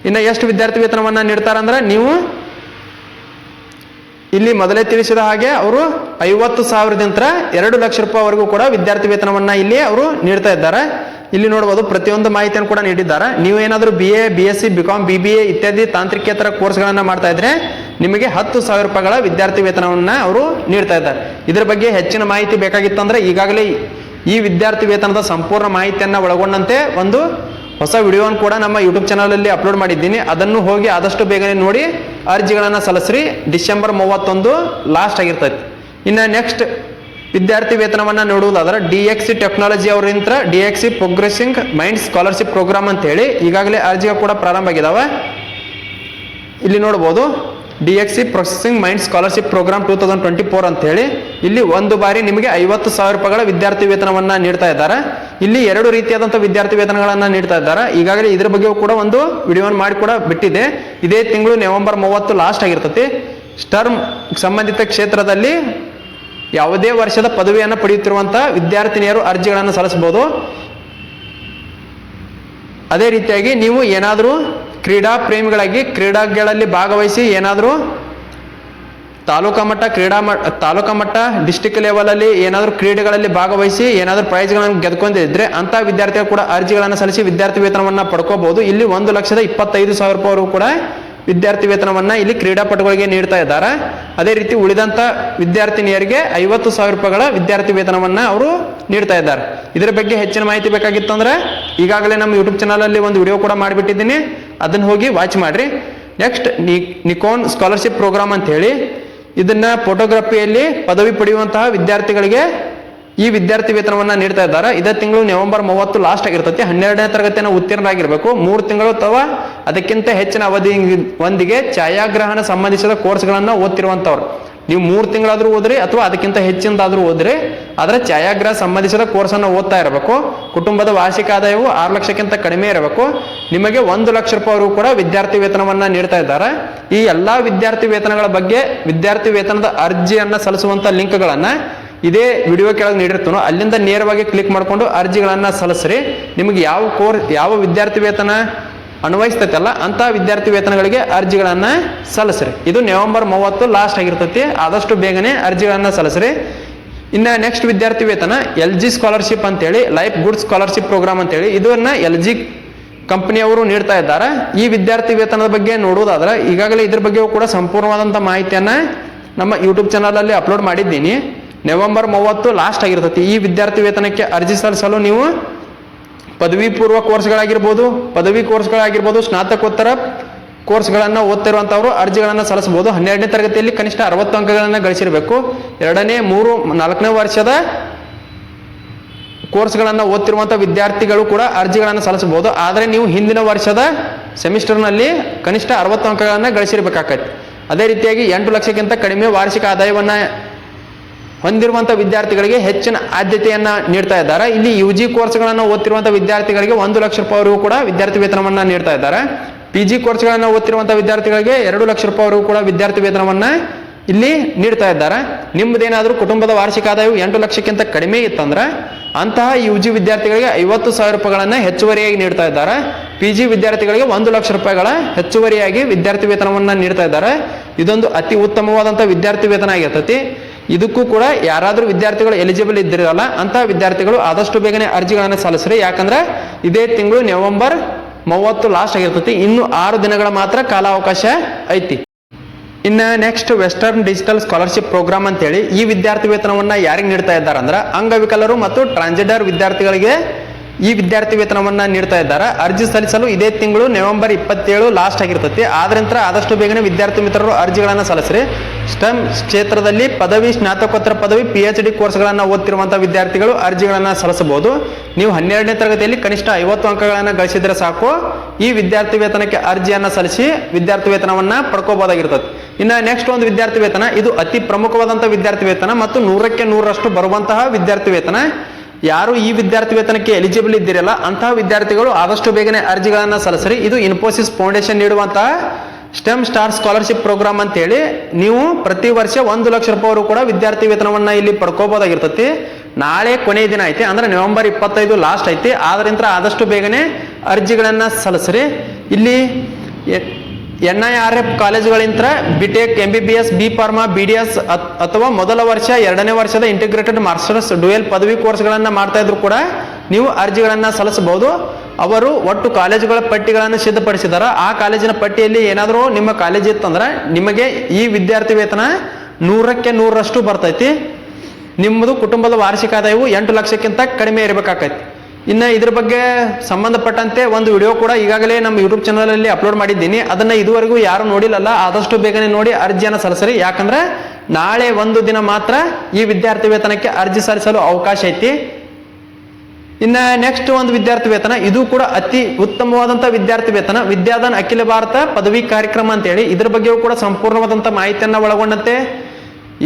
ಇನ್ನು ಎಷ್ಟು ವಿದ್ಯಾರ್ಥಿ ವೇತನವನ್ನ ನೀಡ್ತಾರಂದ್ರೆ ನೀವು ಇಲ್ಲಿ ಮೊದಲೇ ತಿಳಿಸಿದ ಹಾಗೆ ಅವರು ಐವತ್ತು ಸಾವಿರದಿಂದ ಎರಡು ಲಕ್ಷ ರೂಪಾಯಿವರೆಗೂ ಕೂಡ ವಿದ್ಯಾರ್ಥಿ ವೇತನವನ್ನ ಇಲ್ಲಿ ಅವರು ನೀಡ್ತಾ ಇದ್ದಾರೆ. ಇಲ್ಲಿ ನೋಡಬಹುದು ಪ್ರತಿಯೊಂದು ಮಾಹಿತಿಯನ್ನು ಕೂಡ ನೀಡಿದ್ದಾರೆ. ನೀವು ಏನಾದರೂ B A B S C B B B A ಇತ್ಯಾದಿ ತಾಂತ್ರಿಕೇತರ ಕೋರ್ಸ್ಗಳನ್ನು ಮಾಡ್ತಾ ಇದ್ರೆ ನಿಮಗೆ ಹತ್ತು ಸಾವಿರ ರೂಪಾಯಿಗಳ ವಿದ್ಯಾರ್ಥಿ ವೇತನವನ್ನು ಅವರು ನೀಡ್ತಾ ಇದ್ದಾರೆ. ಇದರ ಬಗ್ಗೆ ಹೆಚ್ಚಿನ ಮಾಹಿತಿ ಬೇಕಾಗಿತ್ತಂದ್ರೆ ಈಗಾಗಲೇ ಈ ವಿದ್ಯಾರ್ಥಿ ವೇತನದ ಸಂಪೂರ್ಣ ಮಾಹಿತಿಯನ್ನು ಒಳಗೊಂಡಂತೆ ಒಂದು ಹೊಸ ವಿಡಿಯೋವನ್ನು ಕೂಡ ನಮ್ಮ ಯೂಟ್ಯೂಬ್ ಚಾನಲಲ್ಲಿ ಅಪ್ಲೋಡ್ ಮಾಡಿದ್ದೀನಿ. ಅದನ್ನು ಹೋಗಿ ಆದಷ್ಟು ಬೇಗನೆ ನೋಡಿ, ಅರ್ಜಿಗಳನ್ನು ಸಲ್ಲಿಸ್ರಿ. ಡಿಸೆಂಬರ್ ಮೂವತ್ತೊಂದು ಲಾಸ್ಟ್ ಆಗಿರ್ತೈತಿ. ಇನ್ನು ನೆಕ್ಸ್ಟ್ ವಿದ್ಯಾರ್ಥಿ ವೇತನವನ್ನ ನೋಡುವುದಾದ್ರೆ ಡಿ ಎಕ್ಸ್ ಟೆಕ್ನಾಲಜಿ ಅವರಿಂದ D X progressing mind scholarship program ಅಂತ ಹೇಳಿ ಈಗಾಗಲೇ ಅರ್ಜಿ ಕೂಡ ಪ್ರಾರಂಭ ಆಗಿದಾವೆ. ಇಲ್ಲಿ ನೋಡ್ಬೋದು D X processing mind scholarship program two thousand twenty four ಅಂತ ಹೇಳಿ ಇಲ್ಲಿ ಒಂದು ಬಾರಿ ನಿಮಗೆ ಐವತ್ತು ಸಾವಿರ ರೂಪಾಯಿಗಳ ವಿದ್ಯಾರ್ಥಿ ವೇತನವನ್ನ ನೀಡ್ತಾ ಇದ್ದಾರೆ. ಇಲ್ಲಿ ಎರಡು ರೀತಿಯಾದಂಥ ವಿದ್ಯಾರ್ಥಿ ವೇತನಗಳನ್ನ ನೀಡ್ತಾ ಇದ್ದಾರೆ. ಈಗಾಗಲೇ ಇದ್ರ ಬಗ್ಗೆಯೂ ಕೂಡ ಒಂದು ವಿಡಿಯೋವನ್ನು ಮಾಡಿ ಕೂಡ ಬಿಟ್ಟಿದೆ. ಇದೇ ತಿಂಗಳು ನವೆಂಬರ್ ಮೂವತ್ತು ಲಾಸ್ಟ್ ಆಗಿರ್ತತಿ. ಸ್ಟರ್ಮ್ ಸಂಬಂಧಿತ ಕ್ಷೇತ್ರದಲ್ಲಿ ಯಾವುದೇ ವರ್ಷದ ಪದವಿಯನ್ನು ಪಡೆಯುತ್ತಿರುವಂತಹ ವಿದ್ಯಾರ್ಥಿನಿಯರು ಅರ್ಜಿಗಳನ್ನು ಸಲ್ಲಿಸಬಹುದು. ಅದೇ ರೀತಿಯಾಗಿ ನೀವು ಏನಾದರೂ ಕ್ರೀಡಾ ಪ್ರೇಮಿಗಳಾಗಿ ಕ್ರೀಡಾಗಳಲ್ಲಿ ಭಾಗವಹಿಸಿ ಏನಾದರೂ ತಾಲೂಕಾ ಮಟ್ಟ ಕ್ರೀಡಾ ಮ, ತಾಲೂಕಾ ಮಟ್ಟ ಡಿಸ್ಟಿಕ್ ಲೆವೆಲಲ್ಲಿ ಏನಾದರೂ ಕ್ರೀಡೆಗಳಲ್ಲಿ ಭಾಗವಹಿಸಿ ಏನಾದರೂ ಪ್ರೈಸ್ಗಳನ್ನು ಗೆದ್ಕೊಂಡಿದ್ರೆ ಅಂತ ವಿದ್ಯಾರ್ಥಿಗಳು ಕೂಡ ಅರ್ಜಿಗಳನ್ನು ಸಲ್ಲಿಸಿ ವಿದ್ಯಾರ್ಥಿ ವೇತನವನ್ನು ಪಡ್ಕೋಬಹುದು. ಇಲ್ಲಿ ಒಂದು ಲಕ್ಷದ ಇಪ್ಪತ್ತೈದು ಸಾವಿರ ರೂಪಾಯಿ ಕೂಡ ವಿದ್ಯಾರ್ಥಿ ವೇತನವನ್ನು ಇಲ್ಲಿ ಕ್ರೀಡಾಪಟುಗಳಿಗೆ ನೀಡ್ತಾ ಇದ್ದಾರೆ. ಅದೇ ರೀತಿ ಉಳಿದಂತ ವಿದ್ಯಾರ್ಥಿನಿಯರಿಗೆ ಐವತ್ತು ಸಾವಿರ ರೂಪಾಯಿಗಳ ವಿದ್ಯಾರ್ಥಿ ವೇತನವನ್ನ ಅವರು ನೀಡ್ತಾ ಇದ್ದಾರೆ. ಇದರ ಬಗ್ಗೆ ಹೆಚ್ಚಿನ ಮಾಹಿತಿ ಬೇಕಾಗಿತ್ತು ಅಂದ್ರೆ ಈಗಾಗಲೇ ನಮ್ಮ ಯೂಟ್ಯೂಬ್ ಚಾನಲಲ್ಲಿ ಒಂದು ವಿಡಿಯೋ ಕೂಡ ಮಾಡಿಬಿಟ್ಟಿದ್ದೀನಿ. ಅದನ್ನ ಹೋಗಿ ವಾಚ್ ಮಾಡ್ರಿ. ನೆಕ್ಸ್ಟ್ ನಿಕೋನ್ ಸ್ಕಾಲರ್ಶಿಪ್ ಪ್ರೋಗ್ರಾಮ್ ಅಂತ ಹೇಳಿ, ಇದನ್ನ ಫೋಟೋಗ್ರಫಿಯಲ್ಲಿ ಪದವಿ ಪಡೆಯುವಂತಹ ವಿದ್ಯಾರ್ಥಿಗಳಿಗೆ ಈ ವಿದ್ಯಾರ್ಥಿ ವೇತನವನ್ನ ನೀಡ್ತಾ ಇದ್ದಾರೆ. ಇದೇ ತಿಂಗಳು ನವೆಂಬರ್ ಮೂವತ್ತು ಲಾಸ್ಟ್ ಆಗಿರ್ತೈತಿ. ಹನ್ನೆರಡನೇ ತರಗತಿಯನ್ನು ಉತ್ತೀರ್ಣರಾಗಿರ್ಬೇಕು. ಮೂರು ತಿಂಗಳು ಅಥವಾ ಅದಕ್ಕಿಂತ ಹೆಚ್ಚಿನ ಅವಧಿ ಒಂದಿಗೆ ಛಾಯಾಗ್ರಹಣ ಸಂಬಂಧಿಸಿದ ಕೋರ್ಸ್ಗಳನ್ನು ಓದ್ತಿರುವಂಥವ್ರು. ನೀವು ಮೂರು ತಿಂಗಳಾದ್ರೂ ಓದ್ರಿ ಅಥವಾ ಅದಕ್ಕಿಂತ ಹೆಚ್ಚಿನದಾದ್ರೂ ಓದ್ರಿ, ಆದರೆ ಛಾಯಾಗ್ರಹ ಸಂಬಂಧಿಸಿದ ಕೋರ್ಸನ್ನು ಓದ್ತಾ ಇರಬೇಕು. ಕುಟುಂಬದ ವಾರ್ಷಿಕ ಆದಾಯವು ಆರು ಲಕ್ಷಕ್ಕಿಂತ ಕಡಿಮೆ ಇರಬೇಕು. ನಿಮಗೆ ಒಂದು ಲಕ್ಷ ರೂಪಾಯಿ ಕೂಡ ವಿದ್ಯಾರ್ಥಿ ವೇತನವನ್ನ ನೀಡ್ತಾ ಇದ್ದಾರೆ. ಈ ಎಲ್ಲಾ ವಿದ್ಯಾರ್ಥಿ ವೇತನಗಳ ಬಗ್ಗೆ ವಿದ್ಯಾರ್ಥಿ ವೇತನದ ಅರ್ಜಿಯನ್ನು ಸಲ್ಲಿಸುವಂತ ಲಿಂಕ್ಗಳನ್ನು ಇದೇ ವಿಡಿಯೋ ಕೆಳಗೆ ನೀಡಿರ್ತಾನೋ. ಅಲ್ಲಿಂದ ನೇರವಾಗಿ ಕ್ಲಿಕ್ ಮಾಡಿಕೊಂಡು ಅರ್ಜಿಗಳನ್ನು ಸಲ್ಲಿಸ್ರಿ. ನಿಮಗೆ ಯಾವ ಕೋರ್ ಯಾವ ವಿದ್ಯಾರ್ಥಿ ವೇತನ ಅನ್ವಯಿಸ್ತೈತಲ್ಲ ಅಂತ ವಿದ್ಯಾರ್ಥಿ ವೇತನಗಳಿಗೆ ಅರ್ಜಿಗಳನ್ನ ಸಲ್ಲಿಸ್ರಿ. ಇದು ನವೆಂಬರ್ ಮೂವತ್ತು ಲಾಸ್ಟ್ ಆಗಿರ್ತೈತಿ, ಆದಷ್ಟು ಬೇಗನೆ ಅರ್ಜಿಗಳನ್ನ ಸಲ್ಲಿಸ್ರಿ. ಇನ್ನು ನೆಕ್ಸ್ಟ್ ವಿದ್ಯಾರ್ಥಿ ವೇತನ ಎಲ್ ಜಿ ಸ್ಕಾಲರ್ಶಿಪ್ ಅಂತೇಳಿ ಲೈಫ್ ಗುಡ್ ಸ್ಕಾಲರ್ಶಿಪ್ ಪ್ರೋಗ್ರಾಮ್ ಅಂತೇಳಿ, ಇದನ್ನ ಎಲ್ ಜಿ ಕಂಪನಿಯವರು ನೀಡ್ತಾ ಇದ್ದಾರೆ. ಈ ವಿದ್ಯಾರ್ಥಿ ವೇತನದ ಬಗ್ಗೆ ನೋಡುವುದಾದ್ರೆ, ಈಗಾಗಲೇ ಇದ್ರ ಬಗ್ಗೆಯೂ ಕೂಡ ಸಂಪೂರ್ಣವಾದಂಥ ಮಾಹಿತಿಯನ್ನ ನಮ್ಮ ಯೂಟ್ಯೂಬ್ ಚಾನಲಲ್ಲಿ ಅಪ್ಲೋಡ್ ಮಾಡಿದ್ದೀನಿ. ನವೆಂಬರ್ ಮೂವತ್ತು ಲಾಸ್ಟ್ ಆಗಿರ್ತೈತಿ, ಈ ವಿದ್ಯಾರ್ಥಿ ವೇತನಕ್ಕೆ ಅರ್ಜಿ ಸಲ್ಲಿಸಲು ನೀವು ಪದವಿ ಪೂರ್ವ ಕೋರ್ಸ್ಗಳಾಗಿರ್ಬೋದು, ಪದವಿ ಕೋರ್ಸ್ಗಳಾಗಿರ್ಬೋದು, ಸ್ನಾತಕೋತ್ತರ ಕೋರ್ಸ್ಗಳನ್ನು ಓದ್ತಿರುವಂಥವರು ಅರ್ಜಿಗಳನ್ನು ಸಲ್ಲಿಸಬಹುದು. ಹನ್ನೆರಡನೇ ತರಗತಿಯಲ್ಲಿ ಕನಿಷ್ಠ ಅರವತ್ತು ಅಂಕಗಳನ್ನು ಗಳಿಸಿರಬೇಕು. ಎರಡನೇ, ಮೂರು, ನಾಲ್ಕನೇ ವರ್ಷದ ಕೋರ್ಸ್ಗಳನ್ನು ಓದ್ತಿರುವಂಥ ವಿದ್ಯಾರ್ಥಿಗಳು ಕೂಡ ಅರ್ಜಿಗಳನ್ನು ಸಲ್ಲಿಸಬಹುದು. ಆದರೆ ನೀವು ಹಿಂದಿನ ವರ್ಷದ ಸೆಮಿಸ್ಟರ್ನಲ್ಲಿ ಕನಿಷ್ಠ ಅರವತ್ತು ಅಂಕಗಳನ್ನು ಗಳಿಸಿರಬೇಕಾಗತ್ತೆ ಅದೇ ರೀತಿಯಾಗಿ ಎಂಟು ಲಕ್ಷಕ್ಕಿಂತ ಕಡಿಮೆ ವಾರ್ಷಿಕ ಆದಾಯವನ್ನು ಹೊಂದಿರುವಂಥ ವಿದ್ಯಾರ್ಥಿಗಳಿಗೆ ಹೆಚ್ಚಿನ ಆದ್ಯತೆಯನ್ನು ನೀಡ್ತಾ ಇದ್ದಾರೆ. ಇಲ್ಲಿ ಯು ಜಿ ಕೋರ್ಸ್ಗಳನ್ನು ಓದ್ತಿರುವಂಥ ವಿದ್ಯಾರ್ಥಿಗಳಿಗೆ ಒಂದು ಲಕ್ಷ ರೂಪಾಯಿವರೆಗೂ ಕೂಡ ವಿದ್ಯಾರ್ಥಿ ವೇತನವನ್ನು ನೀಡ್ತಾ ಇದ್ದಾರೆ. ಪಿ ಜಿ ಕೋರ್ಸ್ಗಳನ್ನು ಓದ್ತಿರುವಂಥ ವಿದ್ಯಾರ್ಥಿಗಳಿಗೆ ಎರಡು ಲಕ್ಷ ರೂಪಾಯಿವರೆಗೂ ಕೂಡ ವಿದ್ಯಾರ್ಥಿ ವೇತನವನ್ನು ಇಲ್ಲಿ ನೀಡ್ತಾ ಇದ್ದಾರೆ. ನಿಮ್ಮದೇನಾದರೂ ಕುಟುಂಬದ ವಾರ್ಷಿಕ ಆದಾಯವು ಎಂಟು ಲಕ್ಷಕ್ಕಿಂತ ಕಡಿಮೆ ಇತ್ತಂದ್ರೆ ಅಂತಹ ಯು ಜಿ ವಿದ್ಯಾರ್ಥಿಗಳಿಗೆ ಐವತ್ತು ಸಾವಿರ ರೂಪಾಯಿಗಳನ್ನು ಹೆಚ್ಚುವರಿಯಾಗಿ ನೀಡ್ತಾ ಇದ್ದಾರೆ. ಪಿ ಜಿ ವಿದ್ಯಾರ್ಥಿಗಳಿಗೆ ಒಂದು ಲಕ್ಷ ರೂಪಾಯಿಗಳ ಹೆಚ್ಚುವರಿಯಾಗಿ ವಿದ್ಯಾರ್ಥಿ ವೇತನವನ್ನು ನೀಡ್ತಾ ಇದ್ದಾರೆ. ಇದೊಂದು ಅತಿ ಉತ್ತಮವಾದಂಥ ವಿದ್ಯಾರ್ಥಿ ವೇತನ ಆಗಿರ್ತೈತಿ. ಇದಕ್ಕೂ ಕೂಡ ಯಾರಾದರೂ ವಿದ್ಯಾರ್ಥಿಗಳು ಎಲಿಜಿಬಲ್ ಇದ್ದಿರಲ್ಲ ಅಂತ ವಿದ್ಯಾರ್ಥಿಗಳು ಆದಷ್ಟು ಬೇಗನೆ ಅರ್ಜಿಗಳನ್ನು ಸಲ್ಲಿಸ್ರಿ. ಯಾಕಂದ್ರೆ ಇದೇ ತಿಂಗಳು ನವೆಂಬರ್ ಮೂವತ್ತು ಲಾಸ್ಟ್ ಆಗಿರ್ತೈತಿ. ಇನ್ನು ಆರು ದಿನಗಳ ಮಾತ್ರ ಕಾಲಾವಕಾಶ ಐತಿ. ಇನ್ನು next Western Digital scholarship program ಅಂತೇಳಿ ಈ ವಿದ್ಯಾರ್ಥಿ ವೇತನವನ್ನ ಯಾರಿಗೆ ನೀಡ್ತಾ ಇದ್ದಾರೆ ಅಂದ್ರೆ ಅಂಗವಿಕಲರು ಮತ್ತು ಟ್ರಾನ್ಸ್ಜೆಂಡರ್ ವಿದ್ಯಾರ್ಥಿಗಳಿಗೆ ಈ ವಿದ್ಯಾರ್ಥಿ ವೇತನವನ್ನ ನೀಡ್ತಾ ಇದ್ದಾರೆ. ಅರ್ಜಿ ಸಲ್ಲಿಸಲು ಇದೇ ತಿಂಗಳು ನವೆಂಬರ್ ಇಪ್ಪತ್ತೇಳು ಲಾಸ್ಟ್ ಆಗಿರ್ತೈತಿ. ಆದ್ರಿಂದ ಆದಷ್ಟು ಬೇಗನೆ ವಿದ್ಯಾರ್ಥಿ ಮಿತ್ರರು ಅರ್ಜಿಗಳನ್ನು ಸಲ್ಲಿಸ್ರಿ. ಸ್ಟೆಮ್ ಕ್ಷೇತ್ರದಲ್ಲಿ ಪದವಿ, ಸ್ನಾತಕೋತ್ತರ ಪದವಿ ಪಿ ಎಚ್ ಡಿ ಕೋರ್ಸ್ಗಳನ್ನು ಓದ್ತಿರುವಂತಹ ವಿದ್ಯಾರ್ಥಿಗಳು ಅರ್ಜಿಗಳನ್ನು ಸಲ್ಲಿಸಬಹುದು. ನೀವು ಹನ್ನೆರಡನೇ ತರಗತಿಯಲ್ಲಿ ಕನಿಷ್ಠ ಐವತ್ತು ಅಂಕಗಳನ್ನು ಗಳಿಸಿದ್ರೆ ಸಾಕು. ಈ ವಿದ್ಯಾರ್ಥಿ ವೇತನಕ್ಕೆ ಅರ್ಜಿಯನ್ನು ಸಲ್ಲಿಸಿ ವಿದ್ಯಾರ್ಥಿ ವೇತನವನ್ನ ಪಡ್ಕೋಬಹುದಾಗಿರ್ತದೆ ಇನ್ನು ನೆಕ್ಸ್ಟ್ ಒಂದು ವಿದ್ಯಾರ್ಥಿ ವೇತನ, ಇದು ಅತಿ ಪ್ರಮುಖವಾದಂತಹ ವಿದ್ಯಾರ್ಥಿ ವೇತನ ಮತ್ತು ನೂರಕ್ಕೆ ನೂರರಷ್ಟು ಬರುವಂತಹ ವಿದ್ಯಾರ್ಥಿ ವೇತನ. ಯಾರು ಈ ವಿದ್ಯಾರ್ಥಿ ವೇತನಕ್ಕೆ ಎಲಿಜಿಬಲ್ ಇದ್ದೀರಲ್ಲ, ಅಂತಹ ವಿದ್ಯಾರ್ಥಿಗಳು ಆದಷ್ಟು ಬೇಗನೆ ಅರ್ಜಿಗಳನ್ನು ಸಲ್ಲಿಸ್ರಿ. ಇದು ಇನ್ಫೋಸಿಸ್ ಫೌಂಡೇಶನ್ ನೀಡುವಂತಹ ಸ್ಟೆಮ್ ಸ್ಟಾರ್ ಸ್ಕಾಲರ್ಶಿಪ್ ಪ್ರೋಗ್ರಾಮ್ ಅಂತೇಳಿ ನೀವು ಪ್ರತಿ ವರ್ಷ ಒಂದು ಲಕ್ಷ ರೂಪಾಯಿ ಕೂಡ ವಿದ್ಯಾರ್ಥಿ ವೇತನವನ್ನ ಇಲ್ಲಿ ಪಡ್ಕೋಬಹುದಾಗಿರ್ತತಿ. ನಾಳೆ ಕೊನೆಯ ದಿನ ಐತಿ, ಅಂದ್ರೆ ನವೆಂಬರ್ ಇಪ್ಪತ್ತೈದು ಲಾಸ್ಟ್ ಐತಿ. ಆದ್ರಿಂದ ಆದಷ್ಟು ಬೇಗನೆ ಅರ್ಜಿಗಳನ್ನ ಸಲ್ಲಿಸ್ರಿ. ಇಲ್ಲಿ N I R F ಕಾಲೇಜುಗಳಿಂದ BTech M B B S B pharma B D S ಅಥವಾ ಮೊದಲ ವರ್ಷ, ಎರಡನೇ ವರ್ಷದ ಇಂಟಿಗ್ರೇಟೆಡ್ ಮಾಸ್ಟರ್ಸ್ ಡುಯಲ್ ಪದವಿ ಕೋರ್ಸ್ಗಳನ್ನು ಮಾಡ್ತಾ ಇದ್ರು ಕೂಡ ನೀವು ಅರ್ಜಿಗಳನ್ನು ಸಲ್ಲಿಸಬಹುದು. ಅವರು ಒಟ್ಟು ಕಾಲೇಜುಗಳ ಪಟ್ಟಿಗಳನ್ನು ಸಿದ್ಧಪಡಿಸಿದಾರ. ಆ ಕಾಲೇಜಿನ ಪಟ್ಟಿಯಲ್ಲಿ ಏನಾದರೂ ನಿಮ್ಮ ಕಾಲೇಜ್ ಇತ್ತಂದ್ರೆ ನಿಮಗೆ ಈ ವಿದ್ಯಾರ್ಥಿ ವೇತನ ನೂರಕ್ಕೆ ನೂರರಷ್ಟು ಬರ್ತೈತಿ. ನಿಮ್ಮದು ಕುಟುಂಬದ ವಾರ್ಷಿಕ ಆದಾಯವು ಎಂಟು ಲಕ್ಷಕ್ಕಿಂತ ಕಡಿಮೆ ಇರಬೇಕಾಕೈತಿ. ಇನ್ನು ಇದ್ರ ಬಗ್ಗೆ ಸಂಬಂಧಪಟ್ಟಂತೆ ಒಂದು ವಿಡಿಯೋ ಕೂಡ ಈಗಾಗಲೇ ನಮ್ಮ ಯೂಟ್ಯೂಬ್ ಚಾನಲಲ್ಲಿ ಅಪ್ಲೋಡ್ ಮಾಡಿದ್ದೀನಿ. ಅದನ್ನು ಇದುವರೆಗೂ ಯಾರು ನೋಡಿಲ್ಲಲ್ಲ, ಆದಷ್ಟು ಬೇಗನೆ ನೋಡಿ ಅರ್ಜಿಯನ್ನು ಸಲ್ಲಿಸ್ರಿ. ಯಾಕಂದ್ರೆ ನಾಳೆ ಒಂದು ದಿನ ಮಾತ್ರ ಈ ವಿದ್ಯಾರ್ಥಿ ವೇತನಕ್ಕೆ ಅರ್ಜಿ ಸಲ್ಲಿಸಲು ಅವಕಾಶ ಐತಿ. ಇನ್ನು ನೆಕ್ಸ್ಟ್ ಒಂದು ವಿದ್ಯಾರ್ಥಿ ವೇತನ, ಇದು ಕೂಡ ಅತಿ ಉತ್ತಮವಾದಂಥ ವಿದ್ಯಾರ್ಥಿ ವೇತನ. ವಿದ್ಯಾದಾನ್ ಅಖಿಲ ಭಾರತ ಪದವಿ ಕಾರ್ಯಕ್ರಮ ಅಂತೇಳಿ ಇದ್ರ ಬಗ್ಗೆಯೂ ಕೂಡ ಸಂಪೂರ್ಣವಾದಂಥ ಮಾಹಿತಿಯನ್ನು ಒಳಗೊಂಡಂತೆ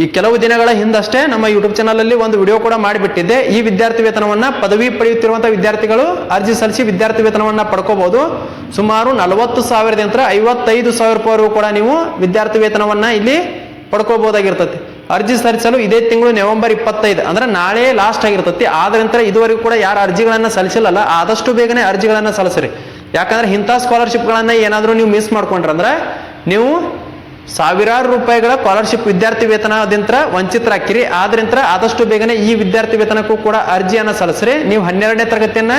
ಈ ಕೆಲವು ದಿನಗಳ ಹಿಂದಷ್ಟೇ ನಮ್ಮ ಯೂಟ್ಯೂಬ್ ಚಾನಲ್ ಅಲ್ಲಿ ಒಂದು ವಿಡಿಯೋ ಕೂಡ ಮಾಡಿಬಿಟ್ಟಿದ್ದೆ. ಈ ವಿದ್ಯಾರ್ಥಿ ವೇತನವನ್ನ ಪದವಿ ಪಡೆಯುತ್ತಿರುವಂತಹ ವಿದ್ಯಾರ್ಥಿಗಳು ಅರ್ಜಿ ಸಲ್ಲಿಸಿ ವಿದ್ಯಾರ್ಥಿ ವೇತನವನ್ನ ಪಡ್ಕೋಬಹುದು. ಸುಮಾರು ನಲವತ್ತು ಸಾವಿರದಿಂದ ಐವತ್ತೈದು ಸಾವಿರ ರೂಪಾಯಿವರೆಗೂ ಕೂಡ ನೀವು ವಿದ್ಯಾರ್ಥಿ ವೇತನವನ್ನ ಇಲ್ಲಿ ಪಡ್ಕೋಬಹುದಾಗಿರ್ತದೆ ಅರ್ಜಿ ಸಲ್ಲಿಸಲು ಇದೇ ತಿಂಗಳು ನವೆಂಬರ್ ಇಪ್ಪತ್ತೈದು, ಅಂದ್ರೆ ನಾಳೆ ಲಾಸ್ಟ್ ಆಗಿರ್ತತಿ. ಆದ ನಂತರ ಇದುವರೆಗೂ ಕೂಡ ಯಾರು ಅರ್ಜಿಗಳನ್ನ ಸಲ್ಲಿಸಲಲ್ಲ ಆದಷ್ಟು ಬೇಗನೆ ಅರ್ಜಿಗಳನ್ನ ಸಲ್ಲಿಸ್ರಿ. ಯಾಕಂದ್ರೆ ಇಂಥ ಸ್ಕಾಲರ್ಶಿಪ್ಗಳನ್ನ ಏನಾದರೂ ನೀವು ಮಿಸ್ ಮಾಡ್ಕೊಂಡ್ರಂದ್ರೆ, ನೀವು ಸಾವಿರಾರು ರೂಪಾಯಿಗಳ ಸ್ಕಾಲರ್ಶಿಪ್ ವಿದ್ಯಾರ್ಥಿ ವೇತನದಿಂದ ವಂಚಿತರಾಕಿರಿ ಆದ್ರಿಂದ ಆದಷ್ಟು ಬೇಗನೆ ಈ ವಿದ್ಯಾರ್ಥಿ ವೇತನಕ್ಕೂ ಕೂಡ ಅರ್ಜಿಯನ್ನು ಸಲ್ಲಿಸ್ರಿ. ನೀವು ಹನ್ನೆರಡನೇ ತರಗತಿಯನ್ನ